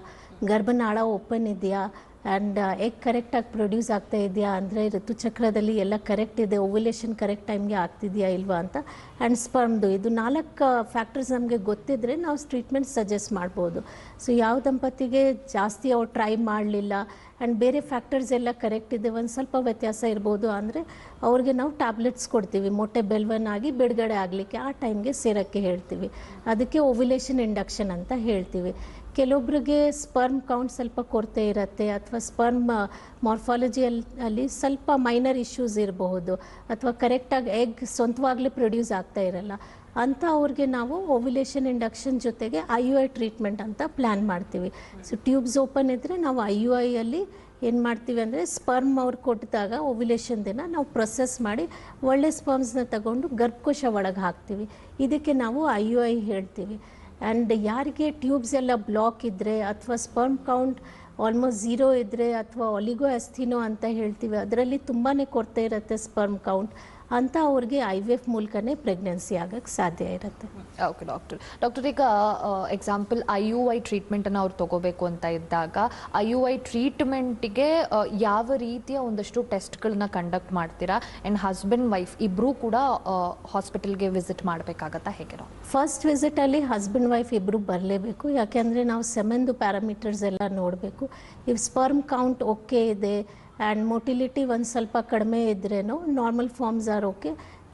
ಗರ್ಭನಾಳ ಓಪನ್ ಇದೆಯಾ? ಆ್ಯಂಡ್ ಎಗ್ ಕರೆಕ್ಟಾಗಿ ಪ್ರೊಡ್ಯೂಸ್ ಆಗ್ತಾ ಇದೆಯಾ? ಅಂದರೆ ಋತುಚಕ್ರದಲ್ಲಿ ಎಲ್ಲ ಕರೆಕ್ಟ್ ಇದೆ ಓವ್ಯುಲೇಷನ್ ಕರೆಕ್ಟ್ ಟೈಮ್ಗೆ ಆಗ್ತಿದೆಯಾ ಇಲ್ವಾ ಅಂತ. ಆ್ಯಂಡ್ ಸ್ಪರ್ಮ್ದು ಇದು ನಾಲ್ಕು ಫ್ಯಾಕ್ಟರ್ಸ್ ನಮಗೆ ಗೊತ್ತಿದ್ದರೆ ನಾವು ಟ್ರೀಟ್ಮೆಂಟ್ ಸಜೆಸ್ಟ್ ಮಾಡ್ಬೋದು. ಸೊ ಯಾವ ದಂಪತಿಗೆ ಜಾಸ್ತಿ ಅವ್ರು ಟ್ರೈ ಮಾಡಲಿಲ್ಲ ಆ್ಯಂಡ್ ಬೇರೆ ಫ್ಯಾಕ್ಟರ್ಸ್ ಎಲ್ಲ ಕರೆಕ್ಟ್ ಇದೆ, ಒಂದು ಸ್ವಲ್ಪ ವ್ಯತ್ಯಾಸ ಇರ್ಬೋದು ಅಂದರೆ ಅವ್ರಿಗೆ ನಾವು ಟ್ಯಾಬ್ಲೆಟ್ಸ್ ಕೊಡ್ತೀವಿ. ಮೊಟ್ಟೆ ಬೆಲ್ವನ್ ಆಗಿ ಬಿಡುಗಡೆ ಆಗಲಿಕ್ಕೆ ಆ ಟೈಮ್ಗೆ ಸೇರೋಕ್ಕೆ ಹೇಳ್ತೀವಿ. ಅದಕ್ಕೆ ಓವ್ಯುಲೇಷನ್ ಇಂಡಕ್ಷನ್ ಅಂತ ಹೇಳ್ತೀವಿ. ಕೆಲವೊಬ್ರಿಗೆ ಸ್ಪರ್ಮ್ ಕೌಂಟ್ ಸ್ವಲ್ಪ ಕೊರತೆ ಇರುತ್ತೆ ಅಥವಾ ಸ್ಪರ್ಮ್ ಮಾರ್ಫಾಲಜಿಯಲ್ಲಿ ಅಲ್ಲಿ ಸ್ವಲ್ಪ ಮೈನರ್ ಇಶ್ಯೂಸ್ ಇರಬಹುದು ಅಥವಾ ಕರೆಕ್ಟಾಗಿ ಎಗ್ ಸ್ವಂತವಾಗಲೇ ಪ್ರೊಡ್ಯೂಸ್ ಆಗ್ತಾ ಇರಲ್ಲ. ಅಂತ ಅವ್ರಿಗೆ ನಾವು ಓವ್ಯುಲೇಷನ್ ಇಂಡಕ್ಷನ್ ಜೊತೆಗೆ ಐ ಯು ಐ ಟ್ರೀಟ್ಮೆಂಟ್ ಅಂತ ಪ್ಲ್ಯಾನ್ ಮಾಡ್ತೀವಿ. ಸೊ ಟ್ಯೂಬ್ಸ್ ಓಪನ್ ಇದ್ದರೆ ನಾವು ಐ ಯು ಐಯಲ್ಲಿ ಏನು ಮಾಡ್ತೀವಿ ಅಂದರೆ ಸ್ಪರ್ಮ್ ಅವ್ರು ಕೊಟ್ಟಿದಾಗ ಓವ್ಯುಲೇಷನ್ ದಿನ ನಾವು ಪ್ರೊಸೆಸ್ ಮಾಡಿ ಒಳ್ಳೆ ಸ್ಪರ್ಮ್ಸ್ನ ತಗೊಂಡು ಗರ್ಭಕೋಶ ಒಳಗೆ ಹಾಕ್ತೀವಿ. ಇದಕ್ಕೆ ನಾವು ಐ ಯು ಐ ಹೇಳ್ತೀವಿ. ಆ್ಯಂಡ್ ಯಾರಿಗೆ ಟ್ಯೂಬ್ಸ್ ಎಲ್ಲ ಬ್ಲಾಕ್ ಇದ್ದರೆ ಅಥವಾ ಸ್ಪರ್ಮ್ ಕೌಂಟ್ ಆಲ್ಮೋಸ್ಟ್ ಝೀರೋ ಇದ್ದರೆ ಅಥವಾ ಒಲಿಗೋ ಅಸ್ಥಿನೋ ಅಂತ ಹೇಳ್ತೀವಿ, ಅದರಲ್ಲಿ ತುಂಬಾ ಕೊರತೆ ಇರುತ್ತೆ ಸ್ಪರ್ಮ್ ಕೌಂಟ್ ಅಂತ ಅವ್ರಿಗೆ ಐ ವಿ ಎಫ್ ಮೂಲಕನೇ ಪ್ರೆಗ್ನೆನ್ಸಿ ಆಗಕ್ಕೆ ಸಾಧ್ಯ ಇರುತ್ತೆ. ಓಕೆ ಡಾಕ್ಟರ್ ಡಾಕ್ಟರ್ ಈಗ ಎಕ್ಸಾಂಪಲ್ ಐ ಯು ಐ ಟ್ರೀಟ್ಮೆಂಟನ್ನು ಅವ್ರು ತಗೋಬೇಕು ಅಂತ ಇದ್ದಾಗ ಐ ಯು ಐ ಟ್ರೀಟ್ಮೆಂಟಿಗೆ ಯಾವ ರೀತಿಯ ಒಂದಷ್ಟು ಟೆಸ್ಟ್ಗಳನ್ನ ಕಂಡಕ್ಟ್ ಮಾಡ್ತೀರಾ? ಆ್ಯಂಡ್ ಹಸ್ಬೆಂಡ್ ವೈಫ್ ಇಬ್ಬರೂ ಕೂಡ ಹಾಸ್ಪಿಟಲ್ಗೆ ವಿಸಿಟ್ ಮಾಡಬೇಕಾಗತ್ತಾ? ಹೇಗೆ ಡಾಕ್ಟರ್ ಫಸ್ಟ್ ವಿಸಿಟಲ್ಲಿ ಹಸ್ಬೆಂಡ್ ವೈಫ್ ಇಬ್ಬರು ಬರಲೇಬೇಕು. ಯಾಕೆಂದರೆ ನಾವು ಸೆಮೆಂದು ಪ್ಯಾರಾಮೀಟರ್ಸ್ ಎಲ್ಲ ನೋಡಬೇಕು. ಇಫ್ ಸ್ಪರ್ಮ್ ಕೌಂಟ್ ಓಕೆ ಇದೆ ಆ್ಯಂಡ್ ಮೊಟಿಲಿಟಿ ಒಂದು ಸ್ವಲ್ಪ ಕಡಿಮೆ ಇದ್ರೇನು ನಾರ್ಮಲ್ ಫಾರ್ಮ್ಸ್ ಆರ್ ಓಕೆ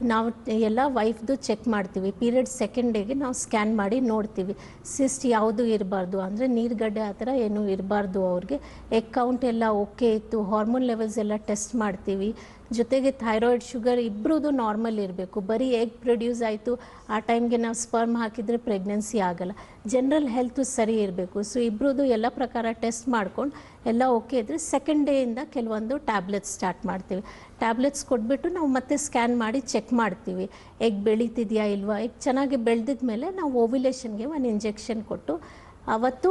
ನಾವು ಎಲ್ಲ ವೈಫ್ದು ಚೆಕ್ ಮಾಡ್ತೀವಿ. ಪೀರಿಯಡ್ ಸೆಕೆಂಡ್ ಡೇಗೆ ನಾವು ಸ್ಕ್ಯಾನ್ ಮಾಡಿ ನೋಡ್ತೀವಿ. ಸಿಸ್ಟ್ ಯಾವುದು ಇರಬಾರ್ದು ಅಂದರೆ ನೀರುಗಡ್ಡೆ ಆ ಥರ ಏನೂ ಇರಬಾರ್ದು ಅವ್ರಿಗೆ. ಎಗ್ ಎಲ್ಲ ಓಕೆ ಇತ್ತು. ಹಾರ್ಮೋನ್ ಲೆವೆಲ್ಸ್ ಎಲ್ಲ ಟೆಸ್ಟ್ ಮಾಡ್ತೀವಿ. ಜೊತೆಗೆ ಥೈರಾಯ್ಡ್ ಶುಗರ್ ಇಬ್ಬರದು ನಾರ್ಮಲ್ ಇರಬೇಕು. ಬರೀ ಎಗ್ ಪ್ರೊಡ್ಯೂಸ್ ಆಯಿತು. ಆ ಟೈಮ್ಗೆ ನಾವು ಸ್ಪರ್ಮ್ ಹಾಕಿದರೆ ಪ್ರೆಗ್ನೆನ್ಸಿ ಆಗಲ್ಲ. ಜನರಲ್ ಹೆಲ್ತು ಸರಿ ಇರಬೇಕು. ಸೊ ಇಬ್ಬರದು ಎಲ್ಲ ಪ್ರಕಾರ ಟೆಸ್ಟ್ ಮಾಡ್ಕೊಂಡು ಎಲ್ಲ ಓಕೆ ಇದ್ದರೆ ಸೆಕೆಂಡ್ ಡೇಯಿಂದ ಕೆಲವೊಂದು ಟ್ಯಾಬ್ಲೆಟ್ಸ್ ಸ್ಟಾರ್ಟ್ ಮಾಡ್ತೀವಿ. ಟ್ಯಾಬ್ಲೆಟ್ಸ್ ಕೊಟ್ಬಿಟ್ಟು ನಾವು ಮತ್ತೆ ಸ್ಕ್ಯಾನ್ ಮಾಡಿ ಚೆಕ್ ಮಾಡ್ತೀವಿ. ಎಗ್ ಬೆಳೀತಿದೆಯಾ ಇಲ್ವಾ? ಎಗ್ ಚೆನ್ನಾಗಿ ಬೆಳೆದಿದ ಮೇಲೆ ನಾವು ಓವ್ಯುಲೇಷನ್ಗೆ ಒಂದು ಇಂಜೆಕ್ಷನ್ ಕೊಟ್ಟು, ಅವತ್ತು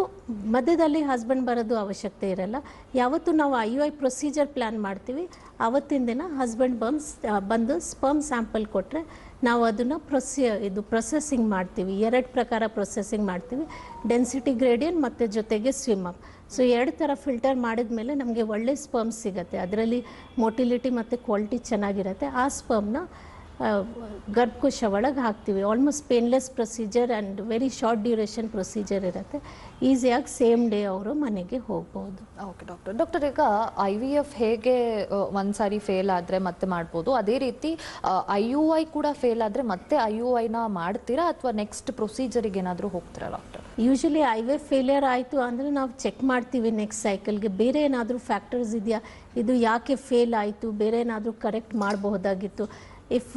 ಮಧ್ಯದಲ್ಲಿ ಹಸ್ಬೆಂಡ್ ಬರೋದು ಅವಶ್ಯಕತೆ ಇರಲ್ಲ. ಯಾವತ್ತು ನಾವು I U I procedure plan ಮಾಡ್ತೀವಿ, ಅವತ್ತಿನ ದಿನ ಹಸ್ಬೆಂಡ್ ಬಮ್ಸ್ ಬಂದು ಸ್ಪರ್ಮ್ ಸ್ಯಾಂಪಲ್ ಕೊಟ್ಟರೆ ನಾವು ಅದನ್ನು ಪ್ರೊಸಿ ಇದು ಪ್ರೊಸೆಸಿಂಗ್ ಮಾಡ್ತೀವಿ. ಎರಡು ಪ್ರಕಾರ ಪ್ರೊಸೆಸಿಂಗ್ ಮಾಡ್ತೀವಿ. ಡೆನ್ಸಿಟಿ ಗ್ರೇಡಿಯನ್ ಮತ್ತು ಜೊತೆಗೆ ಸ್ವಿಮ್ ಅಪ್ ಸೊ ಎರಡು ಥರ ಫಿಲ್ಟರ್ ಮಾಡಿದ ಮೇಲೆ ನಮಗೆ ಒಳ್ಳೆ ಸ್ಪರ್ಮ್ ಸಿಗುತ್ತೆ. ಅದರಲ್ಲಿ ಮೋಟಿಲಿಟಿ ಮತ್ತು ಕ್ವಾಲಿಟಿ ಚೆನ್ನಾಗಿರುತ್ತೆ. ಆ ಸ್ಪರ್ಮ್ನ ಗರ್ಭಕೋಶ ಒಳಗೆ ಹಾಕ್ತೀವಿ. Almost painless procedure and very short duration procedure ಇರುತ್ತೆ. ಈಸಿಯಾಗಿ ಸೇಮ್ ಡೇ ಅವರು ಮನೆಗೆ ಹೋಗ್ಬೋದು. ಓಕೆ ಡಾಕ್ಟರ್ ಡಾಕ್ಟರ್ ಈಗ ಐ ವಿ ಎಫ್ ಹೇಗೆ ಒಂದು ಸಾರಿ ಫೇಲ್ ಆದರೆ ಮತ್ತೆ ಮಾಡ್ಬೋದು? ಅದೇ ರೀತಿ ಐ ಯು ಐ ಕೂಡ ಫೇಲ್ ಆದರೆ ಮತ್ತೆ ಐ ಯು ಐನ ಮಾಡ್ತೀರಾ? ಅಥವಾ ನೆಕ್ಸ್ಟ್ ಪ್ರೊಸೀಜರಿಗೆ ಏನಾದರೂ ಹೋಗ್ತೀರಾ doctor usually I V F failure ಆಯಿತು ಅಂದರೆ ನಾವು ಚೆಕ್ ಮಾಡ್ತೀವಿ ನೆಕ್ಸ್ಟ್ ಸೈಕಲ್ಗೆ ಬೇರೆ ಏನಾದರೂ ಫ್ಯಾಕ್ಟರ್ಸ್ ಇದೆಯಾ? ಇದು ಯಾಕೆ ಫೇಲ್ ಆಯಿತು? ಬೇರೆ ಏನಾದರೂ ಕರೆಕ್ಟ್ ಮಾಡಬಹುದಾಗಿತ್ತು? ಇಫ್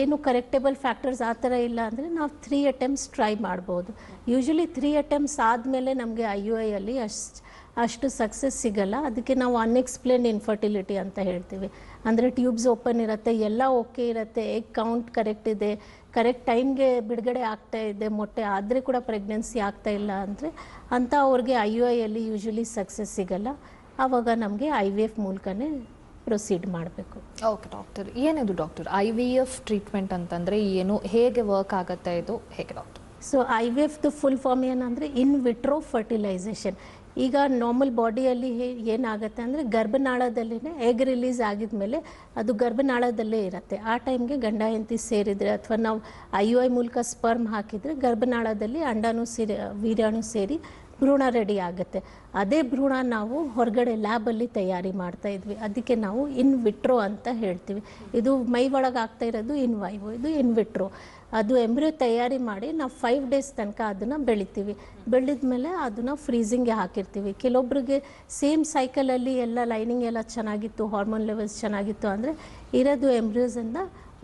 ಏನು ಕರೆಕ್ಟೇಬಲ್ ಫ್ಯಾಕ್ಟರ್ಸ್ ಆ ಥರ ಇಲ್ಲ ಅಂದರೆ ನಾವು ತ್ರೀ ಅಟೆಂಪ್ಟ್ಸ್ ಟ್ರೈ ಮಾಡ್ಬೋದು. ಯೂಶ್ವಲಿ ತ್ರೀ ಅಟೆಂಪ್ಟ್ಸ್ ಆದಮೇಲೆ ನಮಗೆ ಐ ಯು ಐಯಲ್ಲಿ ಅಷ್ಟು ಅಷ್ಟು ಸಕ್ಸಸ್ ಸಿಗಲ್ಲ. ಅದಕ್ಕೆ ನಾವು ಅನ್ಎಕ್ಸ್ಪ್ಲೇನ್ ಇನ್ಫರ್ಟಿಲಿಟಿ ಅಂತ ಹೇಳ್ತೀವಿ. ಅಂದರೆ ಟ್ಯೂಬ್ಸ್ ಓಪನ್ ಇರುತ್ತೆ, ಎಲ್ಲ ಓಕೆ ಇರುತ್ತೆ ಎಗ್ ಕೌಂಟ್ ಕರೆಕ್ಟ್ ಇದೆ ಕರೆಕ್ಟ್ ಟೈಮ್ಗೆ ಬಿಡುಗಡೆ ಆಗ್ತಾ ಇದೆ, ಮೊಟ್ಟೆ ಆದರೆ ಕೂಡ ಪ್ರೆಗ್ನೆನ್ಸಿ ಆಗ್ತಾ ಇಲ್ಲ ಅಂದರೆ ಅಂಥ ಅವ್ರಿಗೆ ಐ ಯು ಐಯಲ್ಲಿ ಯೂಶ್ವಲಿ ಸಕ್ಸಸ್ ಸಿಗಲ್ಲ. ಆವಾಗ ನಮಗೆ ಐ ವಿ ಎಫ್ ಮೂಲಕನೇ ಪ್ರೊಸೀಡ್ ಮಾಡಬೇಕು. ಓಕೆ ಡಾಕ್ಟರ್ ಏನಿದು doctor I V F treatment ಅಂತಂದ್ರೆ ಏನು? ಹೇಗೆ ವರ್ಕ್ ಆಗುತ್ತೆ ಇದು? ಹೇಗೆ ಡಾಕ್ಟರ್ ಸೊ ಐ ವಿ ಎಫ್ದು ಫುಲ್ ಫಾರ್ಮ್ ಏನಂದರೆ ಇನ್ ವಿಟ್ರೋ ಫರ್ಟಿಲೈಸೇಷನ್ ಈಗ ನಾರ್ಮಲ್ ಬಾಡಿಯಲ್ಲಿ ಏನಾಗುತ್ತೆ ಅಂದರೆ ಗರ್ಭನಾಳದಲ್ಲಿನೇ ಎಗ್ ರಿಲೀಸ್ ಆಗಿದ್ಮೇಲೆ ಅದು ಗರ್ಭನಾಳದಲ್ಲೇ ಇರುತ್ತೆ. ಆ ಟೈಮ್ಗೆ ಗಂಡ ಹೆಂಡತಿ ಸೇರಿದರೆ ಅಥವಾ ನಾವು ಐ ಯು ಐ ಮೂಲಕ ಸ್ಪರ್ಮ್ ಹಾಕಿದರೆ ಗರ್ಭನಾಳದಲ್ಲಿ ಅಂಡಾನೂ ಸೇರಿ ವೀರ್ಯಾಣು ಸೇರಿ ಭ್ರೂಣ ರೆಡಿ ಆಗುತ್ತೆ. ಅದೇ ಭ್ರೂಣ ನಾವು ಹೊರಗಡೆ ಲ್ಯಾಬಲ್ಲಿ ತಯಾರಿ ಮಾಡ್ತಾ ಇದ್ವಿ. ಅದಕ್ಕೆ ನಾವು ಇನ್ ವಿಟ್ರೋ ಅಂತ ಹೇಳ್ತೀವಿ. ಇದು ಮೈ ಒಳಗೆ ಆಗ್ತಾ ಇರೋದು ಇನ್ ವೈವೋ ಇದು ಇನ್ ವಿಟ್ರೋ ಅದು ಎಂಬ್ರಿಯೋ ತಯಾರಿ ಮಾಡಿ ನಾವು ಫೈವ್ ಡೇಸ್ ತನಕ ಅದನ್ನು ಬೆಳಿತೀವಿ. ಬೆಳೆದ ಮೇಲೆ ಅದನ್ನು ಫ್ರೀಸಿಂಗ್ಗೆ ಹಾಕಿರ್ತೀವಿ. ಕೆಲವೊಬ್ರಿಗೆ ಸೇಮ್ ಸೈಕಲಲ್ಲಿ ಎಲ್ಲ ಲೈನಿಂಗ್ ಎಲ್ಲ ಚೆನ್ನಾಗಿತ್ತು ಹಾರ್ಮೋನ್ ಲೆವೆಲ್ಸ್ ಚೆನ್ನಾಗಿತ್ತು ಅಂದರೆ ಇರೋದು ಎಂಬ್ರಿಯೋಸಿಂದ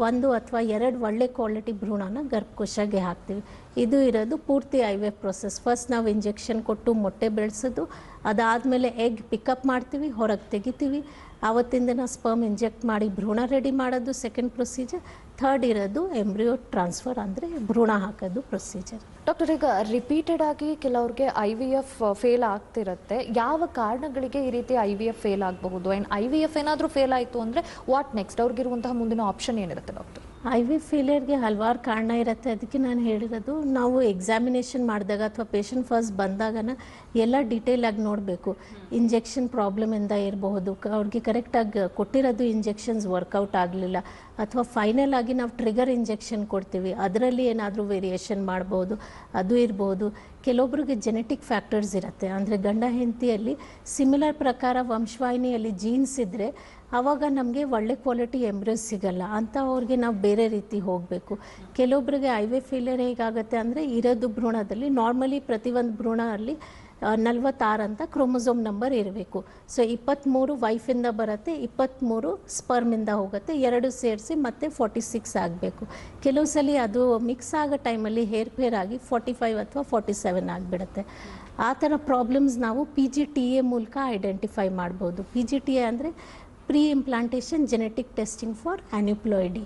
ಒಂದು ಅಥವಾ ಎರಡು ಒಳ್ಳೆ ಕ್ವಾಲಿಟಿ ಭ್ರೂಣನ ಗರ್ಭಕೋಶಗೆ ಹಾಕ್ತೀವಿ. ಇದು ಇರೋದು ಪೂರ್ತಿ ಐ ವಿ ಪ್ರೊಸೆಸ್ ಫಸ್ಟ್ ನಾವು ಇಂಜೆಕ್ಷನ್ ಕೊಟ್ಟು ಮೊಟ್ಟೆ ಬೆಳೆಸೋದು ಅದಾದಮೇಲೆ ಎಗ್ ಪಿಕಪ್ ಮಾಡ್ತೀವಿ, ಹೊರಗೆ ತೆಗಿತೀವಿ. ಆವತ್ತಿನ ದಿನ ಸ್ಪರ್ಮ್ ಇಂಜೆಕ್ಟ್ ಮಾಡಿ ಭ್ರೂಣ ರೆಡಿ ಮಾಡೋದು ಸೆಕೆಂಡ್ ಪ್ರೊಸೀಜರ್ ಥರ್ಡ್ ಇರೋದು ಎಂಬ್ರಿಯೋ ಟ್ರಾನ್ಸ್ಫರ್ ಅಂದರೆ ಭ್ರೂಣ ಹಾಕೋದು ಪ್ರೊಸೀಜರ್ ಡಾಕ್ಟರ್ ಈಗ ರಿಪೀಟೆಡ್ ಆಗಿ ಕೆಲವ್ರಿಗೆ ಐ ವಿ ಎಫ್ ಫೇಲ್ ಆಗ್ತಿರುತ್ತೆ. ಯಾವ ಕಾರಣಗಳಿಗೆ ಈ ರೀತಿ ಐ ವಿ ಎಫ್ ಫೇಲ್ ಆಗಬಹುದು? ಆ್ಯಂಡ್ ಐ ವಿ ಎಫ್ ಏನಾದರೂ ಫೇಲ್ ಆಯಿತು ಅಂದರೆ ವಾಟ್ ನೆಕ್ಸ್ಟ್ ಅವ್ರಿಗಿರುವಂತಹ ಮುಂದಿನ ಆಪ್ಷನ್ ಏನಿರುತ್ತೆ ಡಾಕ್ಟರ್ ಐ ವಿ ಫೇಲಿಯರ್ಗೆ ಹಲವಾರು ಕಾರಣ ಇರುತ್ತೆ. ಅದಕ್ಕೆ ನಾನು ಹೇಳಿರೋದು ನಾವು ಎಕ್ಸಾಮಿನೇಷನ್ ಮಾಡಿದಾಗ ಅಥವಾ ಪೇಷಂಟ್ ಫಸ್ಟ್ ಬಂದಾಗನ ಎಲ್ಲ ಡೀಟೇಲ್ ಆಗಿ ನೋಡಬೇಕು. ಇಂಜೆಕ್ಷನ್ ಪ್ರಾಬ್ಲಮ್ ಇಂದ ಇರಬಹುದು. ಅವ್ರಿಗೆ ಕರೆಕ್ಟಾಗಿ ಕೊಟ್ಟಿರೋದು ಇಂಜೆಕ್ಷನ್ಸ್ ವರ್ಕೌಟ್ ಆಗಲಿಲ್ಲ. ಅಥವಾ ಫೈನಲ್ ಆಗಿ ನಾವು ಟ್ರಿಗರ್ ಇಂಜೆಕ್ಷನ್ ಕೊಡ್ತೀವಿ. ಅದರಲ್ಲಿ ಏನಾದರೂ ವೇರಿಯೇಷನ್ ಮಾಡ್ಬೋದು, ಅದು ಇರ್ಬೋದು. ಕೆಲವೊಬ್ರಿಗೆ ಜೆನೆಟಿಕ್ ಫ್ಯಾಕ್ಟರ್ಸ್ ಇರುತ್ತೆ. ಅಂದರೆ ಗಂಡ ಹೆಂಡತಿಯಲ್ಲಿ ಸಿಮಿಲರ್ ಪ್ರಕಾರ ವಂಶವಾಹಿನಿಯಲ್ಲಿ ಜೀನ್ಸ್ ಇದ್ದರೆ ಆವಾಗ ನಮಗೆ ಒಳ್ಳೆ ಕ್ವಾಲಿಟಿ ಎಂಬ್ರೇಸ್ ಸಿಗಲ್ಲ. ಅಂತ ಅವ್ರಿಗೆ ನಾವು ಬೇರೆ ರೀತಿ ಹೋಗಬೇಕು. ಕೆಲವೊಬ್ಬರಿಗೆ ಐ ವಿ ಫೇಲಿಯರ್ ಹೇಗಾಗುತ್ತೆ ಅಂದರೆ ಇರೋದು ಭ್ರೂಣದಲ್ಲಿ ನಾರ್ಮಲಿ ಪ್ರತಿಯೊಂದು ಭ್ರೂಣ ಅಲ್ಲಿ ನಲ್ವತ್ತಾರು ಅಂತ ಕ್ರೋಮೋಸೋಮ್ ನಂಬರ್ ಇರಬೇಕು. ಸೊ ಇಪ್ಪತ್ತ್ಮೂರು ವೈಫಿಂದ ಬರುತ್ತೆ ಇಪ್ಪತ್ತ್ಮೂರು ಸ್ಪರ್ಮಿಂದ ಹೋಗುತ್ತೆ, ಎರಡು ಸೇರಿಸಿ ಮತ್ತೆ ಫಾರ್ಟಿ ಸಿಕ್ಸ್ ಆಗಬೇಕು. ಕೆಲವು ಸಲ ಅದು ಮಿಕ್ಸ್ ಆಗೋ ಟೈಮಲ್ಲಿ ಹೇರ್ ಫೇರ್ ಆಗಿ ಫಾರ್ಟಿ ಫೈವ್ ಅಥವಾ ಫಾರ್ಟಿ ಸೆವೆನ್ ಆಗಿಬಿಡುತ್ತೆ. ಆ ಥರ ಪ್ರಾಬ್ಲಮ್ಸ್ ನಾವು ಪಿ ಜಿ ಟಿ ಎ ಮೂಲಕ ಐಡೆಂಟಿಫೈ ಮಾಡ್ಬೋದು. ಪಿ ಜಿ ಟಿ ಎ ಅಂದರೆ preimplantation genetic testing for aneuploidy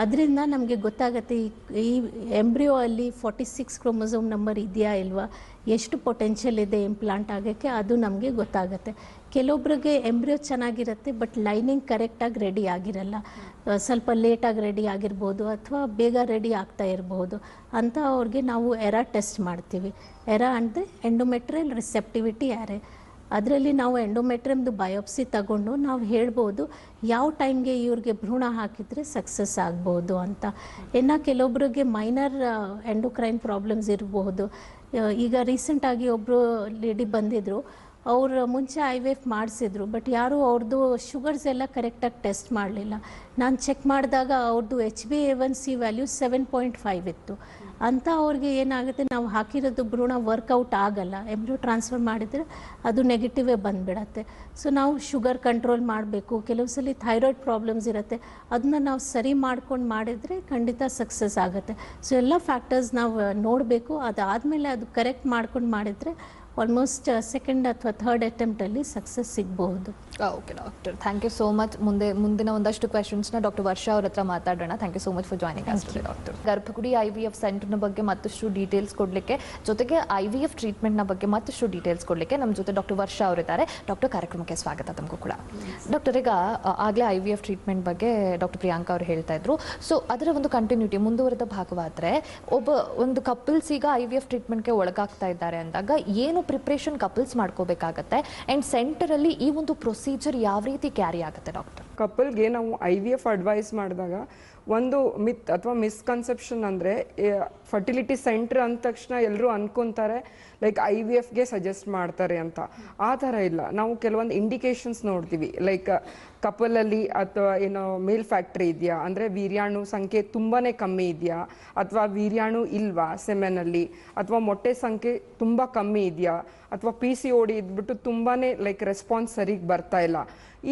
ಅದರಿಂದ ನಮಗೆ ಗೊತ್ತಾಗುತ್ತೆ ಈ ಈ ಎಂಬ್ರಿಯೋ ಅಲ್ಲಿ ಫಾರ್ಟಿ ಸಿಕ್ಸ್ ಕ್ರೋಮೋಸೋಮ್ ನಂಬರ್ ಇದೆಯಾ ಇಲ್ವಾ? ಎಷ್ಟು ಪೊಟೆನ್ಷಿಯಲ್ ಇದೆ ಇಂಪ್ಲಾಂಟ್ ಆಗೋಕ್ಕೆ ಅದು ನಮಗೆ ಗೊತ್ತಾಗುತ್ತೆ. ಕೆಲವೊಬ್ರಿಗೆ ಎಂಬ್ರಿಯೋ ಚೆನ್ನಾಗಿರುತ್ತೆ ಬಟ್ ಲೈನಿಂಗ್ ಕರೆಕ್ಟಾಗಿ ರೆಡಿ ಆಗಿರಲ್ಲ. ಸ್ವಲ್ಪ ಲೇಟಾಗಿ ರೆಡಿ ಆಗಿರ್ಬೋದು ಅಥವಾ ಬೇಗ ರೆಡಿ ಆಗ್ತಾ ಇರಬಹುದು ಅಂತ ಅವ್ರಿಗೆ ನಾವು ಎರ ಟೆಸ್ಟ್ ಮಾಡ್ತೀವಿ. ಎರ ಅಂದರೆ ಎಂಡೋಮೆಟ್ರಿಯಲ್ ರಿಸೆಪ್ಟಿವಿಟಿ ಯಾರೇ ಅದರಲ್ಲಿ ನಾವು ಎಂಡೋಮೆಟ್ರಿಯಮ್ದು ಬಯೋಪ್ಸಿ ತಗೊಂಡು ನಾವು ಹೇಳ್ಬೋದು ಯಾವ ಟೈಮ್ಗೆ ಇವ್ರಿಗೆ ಭ್ರೂಣ ಹಾಕಿದರೆ ಸಕ್ಸಸ್ ಆಗ್ಬೋದು ಅಂತ. ಇನ್ನು ಕೆಲವೊಬ್ರಿಗೆ ಮೈನರ್ ಎಂಡೋಕ್ರೈನ್ ಪ್ರಾಬ್ಲಮ್ಸ್ ಇರಬಹುದು ಈಗ ರೀಸೆಂಟಾಗಿ ಒಬ್ಬರು ಲೇಡಿ ಬಂದಿದ್ದರು ಅವರು ಮುಂಚೆ ಐ ವಿ ಎಫ್ ಮಾಡಿಸಿದ್ರು, ಬಟ್ ಯಾರೂ ಅವ್ರದ್ದು ಶುಗರ್ಸ್ ಎಲ್ಲ ಕರೆಕ್ಟಾಗಿ ಟೆಸ್ಟ್ ಮಾಡಲಿಲ್ಲ. ನಾನು ಚೆಕ್ ಮಾಡಿದಾಗ ಅವ್ರದ್ದು H B A one C value seven point five ಇತ್ತು. ಅಂತ ಅವ್ರಿಗೆ ಏನಾಗುತ್ತೆ, ನಾವು ಹಾಕಿರೋದು ಭ್ರೂಣ ವರ್ಕೌಟ್ ಆಗಲ್ಲ. ಎಂಬ್ರಿಯೋ ಟ್ರಾನ್ಸ್ಫರ್ ಮಾಡಿದರೆ ಅದು ನೆಗೆಟಿವೇ ಬಂದುಬಿಡತ್ತೆ. ಸೊ ನಾವು ಶುಗರ್ ಕಂಟ್ರೋಲ್ ಮಾಡಬೇಕು. ಕೆಲವು ಸಲ ಥೈರಾಯ್ಡ್ ಪ್ರಾಬ್ಲಮ್ಸ್ ಇರುತ್ತೆ. ಅದನ್ನ ನಾವು ಸರಿ ಮಾಡ್ಕೊಂಡು ಮಾಡಿದರೆ ಖಂಡಿತ ಸಕ್ಸಸ್ ಆಗುತ್ತೆ. ಸೊ ಎಲ್ಲ ಫ್ಯಾಕ್ಟರ್ಸ್ ನಾವು ನೋಡಬೇಕು. ಅದಾದಮೇಲೆ ಅದು ಕರೆಕ್ಟ್ ಮಾಡ್ಕೊಂಡು ಮಾಡಿದರೆ ಆಲ್ಮೋಸ್ಟ್ ಸೆಕೆಂಡ್ ಅಥವಾ ಥರ್ಡ್ ಅಟೆಂಪ್ಟಲ್ಲಿ ಸಕ್ಸಸ್ ಸಿಗಬಹುದು. Okay doctor thank you so much ಮುಂದೆ ಮುಂದಿನ ಒಂದಷ್ಟು ಕ್ವೆಶನ್ಸ್ನ ಡಾಕ್ಟರ್ ವರ್ಷ ಅವ್ರ ಹತ್ರ ಮಾತಾಡೋಣ. Thank you so much for joining us doctor Garbhagudi I V F ಸೆಂಟರ್ನ ಬಗ್ಗೆ ಮತ್ತಷ್ಟು ಡೀಟೇಲ್ಸ್ ಕೊಡಲಿಕ್ಕೆ ಜೊತೆಗೆ ಐ ವಿ ಎಫ್ ಟ್ರೀಟ್ಮೆಂಟ್ನ ಬಗ್ಗೆ ಮತ್ತಷ್ಟು ಡೀಟೇಲ್ಸ್ ಕೊಡಲಿಕ್ಕೆ ನಮ್ಮ ಜೊತೆ ಡಾಕ್ಟರ್ ವರ್ಷ ಅವರಿದ್ದಾರೆ ಡಾಕ್ಟರ್ ಕಾರ್ಯಕ್ರಮಕ್ಕೆ ಸ್ವಾಗತ ತಮಗೂ ಕೂಡ. ಡಾಕ್ಟರ್ ಈಗ ಆಗಲೇ ಐ ವಿ ಎಫ್ ಟ್ರೀಟ್ಮೆಂಟ್ ಬಗ್ಗೆ ಡಾಕ್ಟರ್ ಪ್ರಿಯಾಂಕಾ ಅವರು ಹೇಳ್ತಾ ಇದ್ರು. ಸೊ ಅದರ ಒಂದು ಕಂಟಿನ್ಯೂಟಿ ಮುಂದುವರೆದ ಭಾಗವಾದರೆ ಒಬ್ಬ ಒಂದು ಕಪಲ್ಸ್ ಈಗ ಐ ವಿ ಎಫ್ ಟ್ರೀಟ್ಮೆಂಟ್ಗೆ ಒಳಗಾಗ್ತಾ ಇದ್ದಾರೆ ಅಂದಾಗ ಏನು ಪ್ರಿಪ್ರೇಷನ್ ಕಪಲ್ಸ್ ಮಾಡ್ಕೋಬೇಕಾಗತ್ತೆ. ಆ್ಯಂಡ್ ಸೆಂಟರಲ್ಲಿ ಈ ಒಂದು ಪ್ರೊಸೀಜರ್ ಯಾವ ರೀತಿ ಕ್ಯಾರಿ ಆಗುತ್ತೆ ಡಾಕ್ಟರ್ ಕಪಲ್ಗೆ ನಾವು ಐ ವಿ ಎಫ್ ಅಡ್ವೈಸ್ ಮಾಡಿದಾಗ ಒಂದು ಮಿತ್ ಅಥವಾ ಮಿಸ್ಕನ್ಸೆಪ್ಷನ್ ಅಂದರೆ ಫರ್ಟಿಲಿಟಿ ಸೆಂಟರ್ ಅಂದ ತಕ್ಷಣ ಎಲ್ಲರೂ ಅನ್ಕೊಂತಾರೆ ಲೈಕ್ ಐ ವಿ ಎಫ್ಗೆ ಸಜೆಸ್ಟ್ ಮಾಡ್ತಾರೆ ಅಂತ. ಆ ಥರ ಇಲ್ಲ. ನಾವು ಕೆಲವೊಂದು ಇಂಡಿಕೇಶನ್ಸ್ ನೋಡ್ತೀವಿ. ಲೈಕ್ ಕಪಲಲ್ಲಿ ಅಥವಾ ಏನೋ ಮೇಲ್ ಫ್ಯಾಕ್ಟ್ರಿ ಇದೆಯಾ? ಅಂದರೆ ವೀರ್ಯಾಣು ಸಂಖ್ಯೆ ತುಂಬಾ ಕಮ್ಮಿ ಇದೆಯಾ? ಅಥವಾ ವೀರ್ಯಾಣು ಇಲ್ವಾ ಸೆಮೆನಲ್ಲಿ? ಅಥವಾ ಮೊಟ್ಟೆ ಸಂಖ್ಯೆ ತುಂಬ ಕಮ್ಮಿ ಇದೆಯಾ? ಅಥವಾ ಪಿ ಸಿ ಓಡಿ ಇದ್ಬಿಟ್ಟು ತುಂಬಾ ಲೈಕ್ ರೆಸ್ಪಾನ್ಸ್ ಸರಿಗೆ ಬರ್ತಾ ಇಲ್ಲ.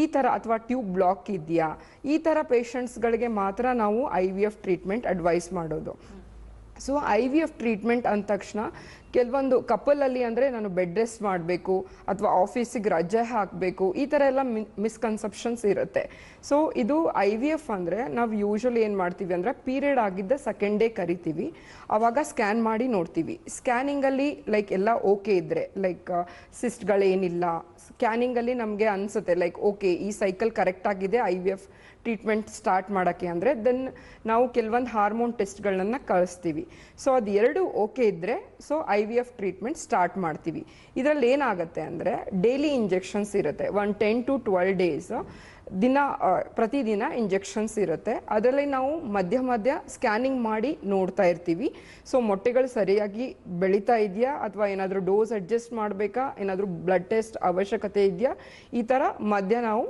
ಈ ಥರ ಅಥವಾ ಟ್ಯೂಬ್ ಬ್ಲಾಕ್ ಇದೆಯಾ? ಈ ಥರ ಪೇಷಂಟ್ಸ್ಗಳಿಗೆ ಮಾತ್ರ ನಾವು I V F treatment advise ಮಾಡೋದು. So I V F treatment ಅಂದ ತಕ್ಷಣ ಕೆಲವೊಂದು ಕಪಲಲ್ಲಿ ಅಂದರೆ ನಾನು ಬೆಡ್ ರೆಸ್ಟ್ ಮಾಡಬೇಕು ಅಥವಾ ಆಫೀಸಿಗೆ ರಜೆ ಹಾಕಬೇಕು, ಈ ಥರ ಎಲ್ಲ ಮಿಸ್ಕನ್ಸೆಪ್ಷನ್ಸ್ ಇರುತ್ತೆ. ಸೊ ಇದು ಐ ವಿ ಎಫ್ ಅಂದರೆ ನಾವು ಯೂಶ್ವಲಿ ಏನು ಮಾಡ್ತೀವಿ ಅಂದರೆ ಪೀರಿಯಡ್ ಆಗಿದ್ದ ಸೆಕೆಂಡ್ ಡೇ ಕರಿತೀವಿ. ಆವಾಗ ಸ್ಕ್ಯಾನ್ ಮಾಡಿ ನೋಡ್ತೀವಿ. ಸ್ಕ್ಯಾನಿಂಗಲ್ಲಿ ಲೈಕ್ ಎಲ್ಲ ಓಕೆ ಇದ್ದರೆ ಲೈಕ್ ಸಿಸ್ಟ್ಗಳೇನಿಲ್ಲ ಸ್ಕ್ಯಾನಿಂಗಲ್ಲಿ ನಮಗೆ ಅನಿಸುತ್ತೆ ಲೈಕ್ ಓಕೆ ಈ ಸೈಕಲ್ ಕರೆಕ್ಟ್ ಆಗಿದೆ I V F treatment start ಮಾಡೋಕ್ಕೆ ಅಂದರೆ ದೆನ್ ನಾವು ಕೆಲವೊಂದು ಹಾರ್ಮೋನ್ ಟೆಸ್ಟ್ಗಳನ್ನ ಕಳಿಸ್ತೀವಿ. ಸೊ ಅದು ಎರಡು ಓಕೆ ಇದ್ದರೆ so I V F treatment start ಮಾಡ್ತೀವಿ. ಇದರಲ್ಲಿ ಏನಾಗುತ್ತೆ ಅಂದರೆ ಡೈಲಿ ಇಂಜೆಕ್ಷನ್ಸ್ ಇರುತ್ತೆ. One ten to twelve days ದಿನ ಪ್ರತಿದಿನ ಇಂಜೆಕ್ಷನ್ಸ್ ಇರುತ್ತೆ. ಅದರಲ್ಲಿ ನಾವು ಮಧ್ಯ ಮಧ್ಯ ಸ್ಕ್ಯಾನಿಂಗ್ ಮಾಡಿ ನೋಡ್ತಾ ಇರ್ತೀವಿ. ಸೊ ಮೊಟ್ಟೆಗಳು ಸರಿಯಾಗಿ ಬೆಳೀತಾ ಇದೆಯಾ? ಅಥವಾ ಏನಾದರೂ ಡೋಸ್ ಅಡ್ಜಸ್ಟ್ ಮಾಡಬೇಕಾ? ಏನಾದರೂ ಬ್ಲಡ್ ಟೆಸ್ಟ್ ಅವಶ್ಯಕತೆ ಇದೆಯಾ? ಈ ಥರ ಮಧ್ಯ ನಾವು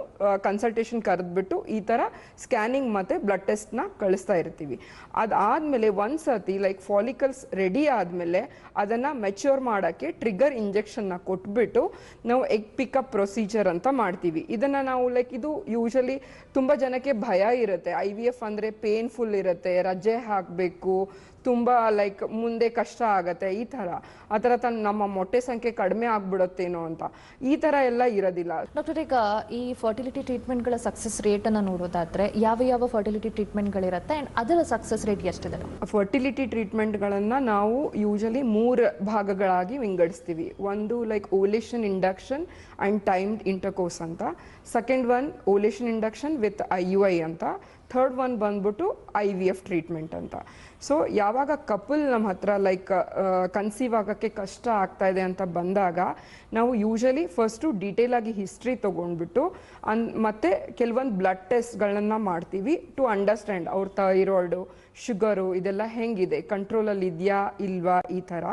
ಕನ್ಸಲ್ಟೇಷನ್ ಕರೆದ್ಬಿಟ್ಟು ಈ ಥರ ಸ್ಕ್ಯಾನಿಂಗ್ ಮತ್ತು ಬ್ಲಡ್ ಟೆಸ್ಟ್ನ ಕಳಿಸ್ತಾ ಇರ್ತೀವಿ. ಅದಾದಮೇಲೆ ಒಂದು ಸರ್ತಿ ಲೈಕ್ ಫಾಲಿಕಲ್ಸ್ ರೆಡಿ ಆದಮೇಲೆ ಅದನ್ನು ಮೆಚ್ಯೂರ್ ಮಾಡೋಕ್ಕೆ ಟ್ರಿಗರ್ ಇಂಜೆಕ್ಷನ್ನ ಕೊಟ್ಬಿಟ್ಟು ನಾವು ಎಗ್ ಪಿಕಪ್ ಪ್ರೊಸೀಜರ್ ಅಂತ ಮಾಡ್ತೀವಿ. ಇದನ್ನು ನಾವು ಲೈಕ್ ಇದು ಯೂಶಲಿ ತುಂಬ ಜನಕ್ಕೆ ಭಯ ಇರುತ್ತೆ. ಐ ವಿ ಎಫ್ ಅಂದರೆ ಪೇನ್ಫುಲ್ ಇರುತ್ತೆ. ರಜೆ ಹಾಕಬೇಕು. ತುಂಬ ಲೈಕ್ ಮುಂದೆ ಕಷ್ಟ ಆಗತ್ತೆ. ಈ ಥರ. ಆ ಥರ ತನ್ನ ನಮ್ಮ ಮೊಟ್ಟೆ ಸಂಖ್ಯೆ ಕಡಿಮೆ ಆಗ್ಬಿಡುತ್ತೇನೋ ಅಂತ. ಈ ಥರ ಎಲ್ಲ ಇರೋದಿಲ್ಲ. ಡಾಕ್ಟರ್ ಈಗ ಈ ಫರ್ಟಿಲಿಟಿ ಟ್ರೀಟ್ಮೆಂಟ್ಗಳ ಸಕ್ಸಸ್ ರೇಟನ್ನು ನೋಡೋದಾದ್ರೆ ಯಾವ ಯಾವ ಫರ್ಟಿಲಿಟಿ ಟ್ರೀಟ್ಮೆಂಟ್ಗಳಿರುತ್ತೆ ಆ್ಯಂಡ್ ಅದರ ಸಕ್ಸಸ್ ರೇಟ್ ಎಷ್ಟಿದೆ? ಫರ್ಟಿಲಿಟಿ ಟ್ರೀಟ್ಮೆಂಟ್ಗಳನ್ನು ನಾವು ಯೂಶಲಿ ಮೂರು ಭಾಗಗಳಾಗಿ ವಿಂಗಡಿಸ್ತೀವಿ. ಒಂದು like ovulation induction and timed intercourse ಅಂತ. Second one ovulation induction with I U I ಅಂತ. ಥರ್ಡ್ ಒನ್ ಬಂದ್ಬಿಟ್ಟು ಐ ವಿ ಎಫ್ ಟ್ರೀಟ್ಮೆಂಟ್ ಅಂತ. ಸೊ ಯಾವಾಗ ಕಪಲ್ ನಮ್ಮ ಹತ್ರ ಲೈಕ್ ಕನ್ಸೀವ್ ಆಗೋಕ್ಕೆ ಕಷ್ಟ ಆಗ್ತಾ ಇದೆ ಅಂತ ಬಂದಾಗ, ನಾವು ಯೂಶಲಿ ಫಸ್ಟು ಡೀಟೇಲ್ ಆಗಿ ಹಿಸ್ಟ್ರಿ ತೊಗೊಂಡ್ಬಿಟ್ಟು, ಅನ್, ಮತ್ತು ಕೆಲವೊಂದು ಬ್ಲಡ್ ಟೆಸ್ಟ್ಗಳನ್ನು ಮಾಡ್ತೀವಿ ಟು ಅಂಡರ್ಸ್ಟ್ಯಾಂಡ್ ಅವ್ರ ಥೈರಾಯ್ಡು ಶುಗರು ಇದೆಲ್ಲ ಹೆಂಗಿದೆ ಕಂಟ್ರೋಲಲ್ಲಿ ಇದೆಯಾ, ಇಲ್ವಾ, ಈ ಥರ.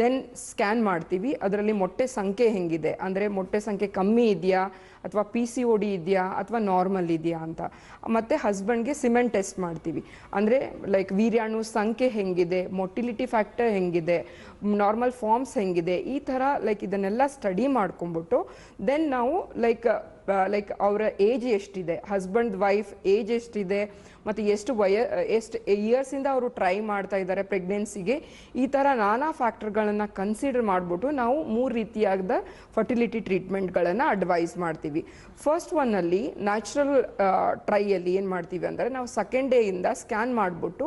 ದೆನ್ ಸ್ಕ್ಯಾನ್ ಮಾಡ್ತೀವಿ, ಅದರಲ್ಲಿ ಮೊಟ್ಟೆ ಸಂಖ್ಯೆ ಹೆಂಗಿದೆ, ಅಂದರೆ ಮೊಟ್ಟೆ ಸಂಖ್ಯೆ ಕಮ್ಮಿ ಇದೆಯಾ ಅಥವಾ ಪಿ ಸಿ ಒ ಡಿ ಇದೆಯಾ ಅಥವಾ ನಾರ್ಮಲ್ ಇದೆಯಾ ಅಂತ. ಮತ್ತು ಹಸ್ಬೆಂಡ್ಗೆ ಸಿಮೆಂಟ್ ಟೆಸ್ಟ್ ಮಾಡ್ತೀವಿ. ಅಂದರೆ ಲೈಕ್ ವೀರ್ಯಾಣು ಸಂಖ್ಯೆ ಹೆಂಗಿದೆ ಮೊಟಿಲಿಟಿ ಫ್ಯಾಕ್ಟರ್ ಹೆಂಗಿದೆ ನಾರ್ಮಲ್ ಫಾರ್ಮ್ಸ್ ಹೆಂಗಿದೆ, ಈ ಥರ ಲೈಕ್ ಇದನ್ನೆಲ್ಲ ಸ್ಟಡಿ ಮಾಡ್ಕೊಂಬಿಟ್ಟು ದೆನ್ ನಾವು ಲೈಕ್ ಲೈಕ್ ಅವರ ಏಜ್ ಎಷ್ಟಿದೆ ಹಸ್ಬೆಂಡ್ ವೈಫ್ ಏಜ್ ಎಷ್ಟಿದೆ ಮತ್ತು ಎಷ್ಟು ವಯ, ಎಷ್ಟು ಇಯರ್ಸಿಂದ ಅವರು ಟ್ರೈ ಮಾಡ್ತಾ ಇದ್ದಾರೆ ಪ್ರೆಗ್ನೆನ್ಸಿಗೆ ಈ ಥರ ನಾನಾ ಫ್ಯಾಕ್ಟರ್ಗಳನ್ನು ಕನ್ಸಿಡರ್ ಮಾಡಿಬಿಟ್ಟು ನಾವು ಮೂರು ರೀತಿಯಾದ ಫರ್ಟಿಲಿಟಿ ಟ್ರೀಟ್ಮೆಂಟ್ಗಳನ್ನು ಅಡ್ವೈಸ್ ಮಾಡ್ತೀವಿ. ಫಸ್ಟ್ ಒನ್ನಲ್ಲಿ ನ್ಯಾಚುರಲ್ ಟ್ರೈಯಲ್ಲಿ ಏನು ಮಾಡ್ತೀವಿ ಅಂದರೆ ನಾವು ಸೆಕೆಂಡ್ ಡೇಯಿಂದ ಸ್ಕ್ಯಾನ್ ಮಾಡಿಬಿಟ್ಟು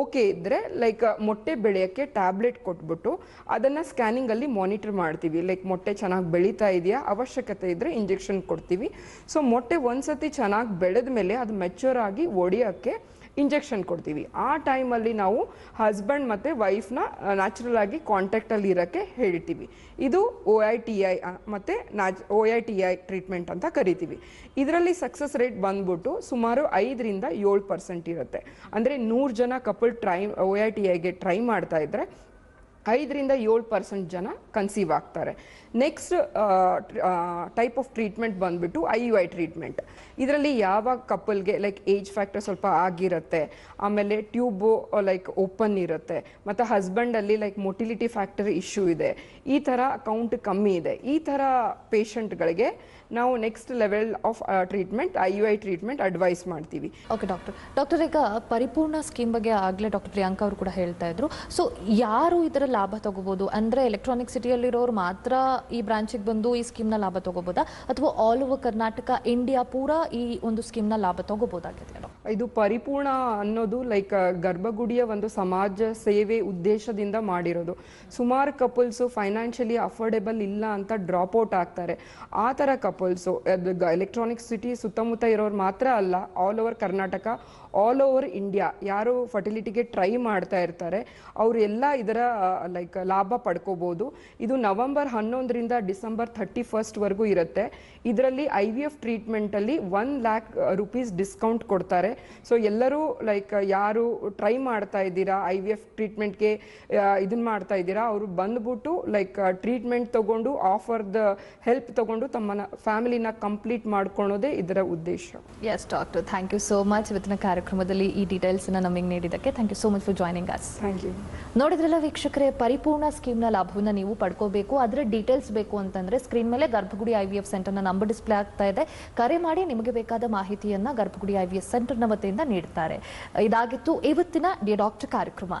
ಓಕೆ ಇದ್ದರೆ ಲೈಕ್ ಮೊಟ್ಟೆ ಬೆಳೆಯೋಕ್ಕೆ ಟ್ಯಾಬ್ಲೆಟ್ ಕೊಟ್ಬಿಟ್ಟು ಅದನ್ನು ಸ್ಕ್ಯಾನಿಂಗಲ್ಲಿ ಮಾನಿಟರ್ ಮಾಡ್ತೀವಿ. ಲೈಕ್ ಮೊಟ್ಟೆ ಚೆನ್ನಾಗಿ ಬೆಳೀತಾ ಇದೆಯಾ? ಅವಶ್ಯಕತೆ ಇದ್ದರೆ ಇಂಜೆಕ್ಷನ್ ಕೊಡ್ತೀವಿ. ಸೊ ಮೊಟ್ಟೆ ಒಂದ್ಸತಿ ಚೆನ್ನಾಗಿ ಬೆಳೆದ ಮೇಲೆ ಅದು ಮೆಚ್ಯೂರ್ ಆಗಿ ಒಡೆಯೋಕ್ಕೆ ಇಂಜೆಕ್ಷನ್ ಕೊಡ್ತೀವಿ. ಆ ಟೈಮಲ್ಲಿ ನಾವು ಹಸ್ಬೆಂಡ್ ಮತ್ತು ವೈಫ್ನ ನ್ಯಾಚುರಲ್ ಆಗಿ ಕಾಂಟ್ಯಾಕ್ಟಲ್ಲಿ ಇರೋಕ್ಕೆ ಹೇಳ್ತೀವಿ ಇದು ಒ ಐ ಟಿ ಐ ಮತ್ತು ನ್ಯಾಚ್ O I T I treatment ಅಂತ ಕರಿತೀವಿ. ಇದರಲ್ಲಿ ಸಕ್ಸಸ್ ರೇಟ್ ಬಂದ್ಬಿಟ್ಟು ಸುಮಾರು ಐದರಿಂದ ಏಳು ಪರ್ಸೆಂಟ್ ಇರುತ್ತೆ. ಅಂದರೆ ನೂರು ಜನ couple try O I T ಐಗೆ try ಮಾಡ್ತಾ ಇದ್ದರೆ ಐದರಿಂದ ಏಳು ಪರ್ಸೆಂಟ್ ಜನ ಕನ್ಸೀವ್ ಆಗ್ತಾರೆ. ನೆಕ್ಸ್ಟ್ ಟೈಪ್ ಆಫ್ ಟ್ರೀಟ್ಮೆಂಟ್ ಬಂದ್ಬಿಟ್ಟು ಐ ಯು ಐ ಟ್ರೀಟ್ಮೆಂಟ್ ಇದರಲ್ಲಿ ಯಾವಾಗ ಕಪಲ್ಗೆ ಲೈಕ್ ಏಜ್ ಫ್ಯಾಕ್ಟರ್ ಸ್ವಲ್ಪ ಆಗಿರುತ್ತೆ, ಆಮೇಲೆ ಟ್ಯೂಬು ಲೈಕ್ ಓಪನ್ ಇರುತ್ತೆ, ಮತ್ತು ಹಸ್ಬೆಂಡಲ್ಲಿ ಲೈಕ್ ಮೊಟಿಲಿಟಿ ಫ್ಯಾಕ್ಟರ್ ಇಶ್ಯೂ ಇದೆ, ಈ ಥರ ಕೌಂಟ್ ಕಮ್ಮಿ ಇದೆ. ಈ ಥರ ಪೇಷಂಟ್ಗಳಿಗೆ ನಾವು next level of treatment I U I treatment advise ಮಾಡ್ತೀವಿ. ಓಕೆ ಡಾಕ್ಟರ್ ಡಾಕ್ಟರ್ ಈಗ ಪರಿಪೂರ್ಣ ಸ್ಕೀಮ್ ಬಗ್ಗೆ ಆಗಲೇ ಡಾಕ್ಟರ್ ಪ್ರಿಯಾಂಕಾ ಅವರು ಕೂಡ ಹೇಳ್ತಾ ಇದ್ರು. ಸೊ ಯಾರು ಇದರ ಲಾಭ ತಗೋಬಹುದು ಅಂದರೆ ಎಲೆಕ್ಟ್ರಾನಿಕ್ ಸಿಟಿಯಲ್ಲಿರೋರು ಮಾತ್ರ ಈ ಬ್ರಾಂಚಿಗೆ ಬಂದು ಈ ಸ್ಕೀಮ್ನ ಲಾಭ ತಗೋಬೋದಾ? ಅಥವಾ ಆಲ್ ಓವರ್ ಕರ್ನಾಟಕ ಇಂಡಿಯಾ ಪೂರಾ ಈ ಒಂದು ಸ್ಕೀಮ್ನ ಲಾಭ ತಗೋಬೋದಾಗಿದೆ ಇದು ಪರಿಪೂರ್ಣ ಅನ್ನೋದು ಲೈಕ್ ಗರ್ಭಗುಡಿಯ ಒಂದು ಸಮಾಜ ಸೇವೆ ಉದ್ದೇಶದಿಂದ ಮಾಡಿರೋದು. ಸುಮಾರು ಕಪಲ್ಸು ಫೈನಾನ್ಷಿಯಲಿ ಅಫೋರ್ಡೆಬಲ್ ಇಲ್ಲ ಅಂತ ಡ್ರಾಪ್ ಔಟ್ ಆಗ್ತಾರೆ. ಆ ಥರ ಕಪಲ್ಸು ಎಲೆಕ್ಟ್ರಾನಿಕ್ ಸಿಟಿ ಸುತ್ತಮುತ್ತ ಇರೋರು ಮಾತ್ರ ಅಲ್ಲ all over Karnataka all over India ಯಾರು ಫರ್ಟಿಲಿಟಿಗೆ ಟ್ರೈ ಮಾಡ್ತಾ ಇರ್ತಾರೆ. ಅವರೆಲ್ಲ ಇದರ ಲೈಕ್ ಲಾಭ ಪಡ್ಕೋಬೋದು. ಇದು ನವೆಂಬರ್ ಹನ್ನೊಂದರಿಂದ ಡಿಸೆಂಬರ್ ಥರ್ಟಿ ಫಸ್ಟ್ವರೆಗೂ ಇರುತ್ತೆ. ಇದರಲ್ಲಿ ಐ ವಿ ಎಫ್ ಟ್ರೀಟ್ಮೆಂಟಲ್ಲಿ ಒನ್ ಲ್ಯಾಕ್ ರುಪೀಸ್ ಡಿಸ್ಕೌಂಟ್ ಕೊಡ್ತಾರೆ. ಸೊ ಎಲ್ಲರೂ ಲೈಕ್ ಯಾರು ಟ್ರೈ ಮಾಡ್ತಾ ಇದ್ದೀರಾ ಐ ವಿ ಎಫ್ ಟ್ರೀಟ್ಮೆಂಟ್ಗೆ ಇದನ್ನ ಮಾಡ್ತಾ ಇದ್ದೀರಾ ಅವರು ಬಂದ್ಬಿಟ್ಟು ಲೈಕ್ ಟ್ರೀಟ್ಮೆಂಟ್ ತಗೊಂಡು ಆಫರ್ದ ಹೆಲ್ಪ್ ತಗೊಂಡು ತಮ್ಮ ಫ್ಯಾಮಿಲಿನ ಕಂಪ್ಲೀಟ್ ಮಾಡ್ಕೊಳೋದೇ ಇದರ ಉದ್ದೇಶ. Yes doctor thank you so much ಇವತ್ತಿನ ಕಾರ್ಯಕ್ರಮದಲ್ಲಿ ಈ ಡೀಟೇಲ್ಸ್ನ ನಮಗೆ ನೀಡಿದ್ದಕ್ಕೆ thank you so much for joining us thank you ನೋಡಿದ್ರಲ್ಲ ವೀಕ್ಷಕರೇ ಪರಿಪೂರ್ಣ ಸ್ಕೀಮ್ನ ಲಾಭವನ್ನು ನೀವು ಪಡ್ಕೋಬೇಕು. ಅದರ ಡೀಟೇಲ್ಸ್ ಬೇಕು ಅಂತಂದ್ರೆ ಸ್ಕ್ರೀನ್ ಮೇಲೆ ಗರ್ಭಗುಡಿ ಐ ವಿ ಎಫ್ ಸೆಂಟರ್ನ ನಂಬರ್ ಡಿಸ್ಪ್ಲೇ ಆಗ್ತಾ ಇದೆ. ಕರೆ ಮಾಡಿ ನಿಮಗೆ ಬೇಕಾದ ಮಾಹಿತಿಯನ್ನ ಗರ್ಭಗುಡಿ ಐ ವಿ ಎಫ್ ಸೆಂಟರ್ನ ವತಿಯಿಂದ ನೀಡ್ತಾರೆ. ಇದಾಗಿತ್ತು ಇವತ್ತಿನ ಡಿ ಡಾಕ್ಟರ್ ಕಾರ್ಯಕ್ರಮ.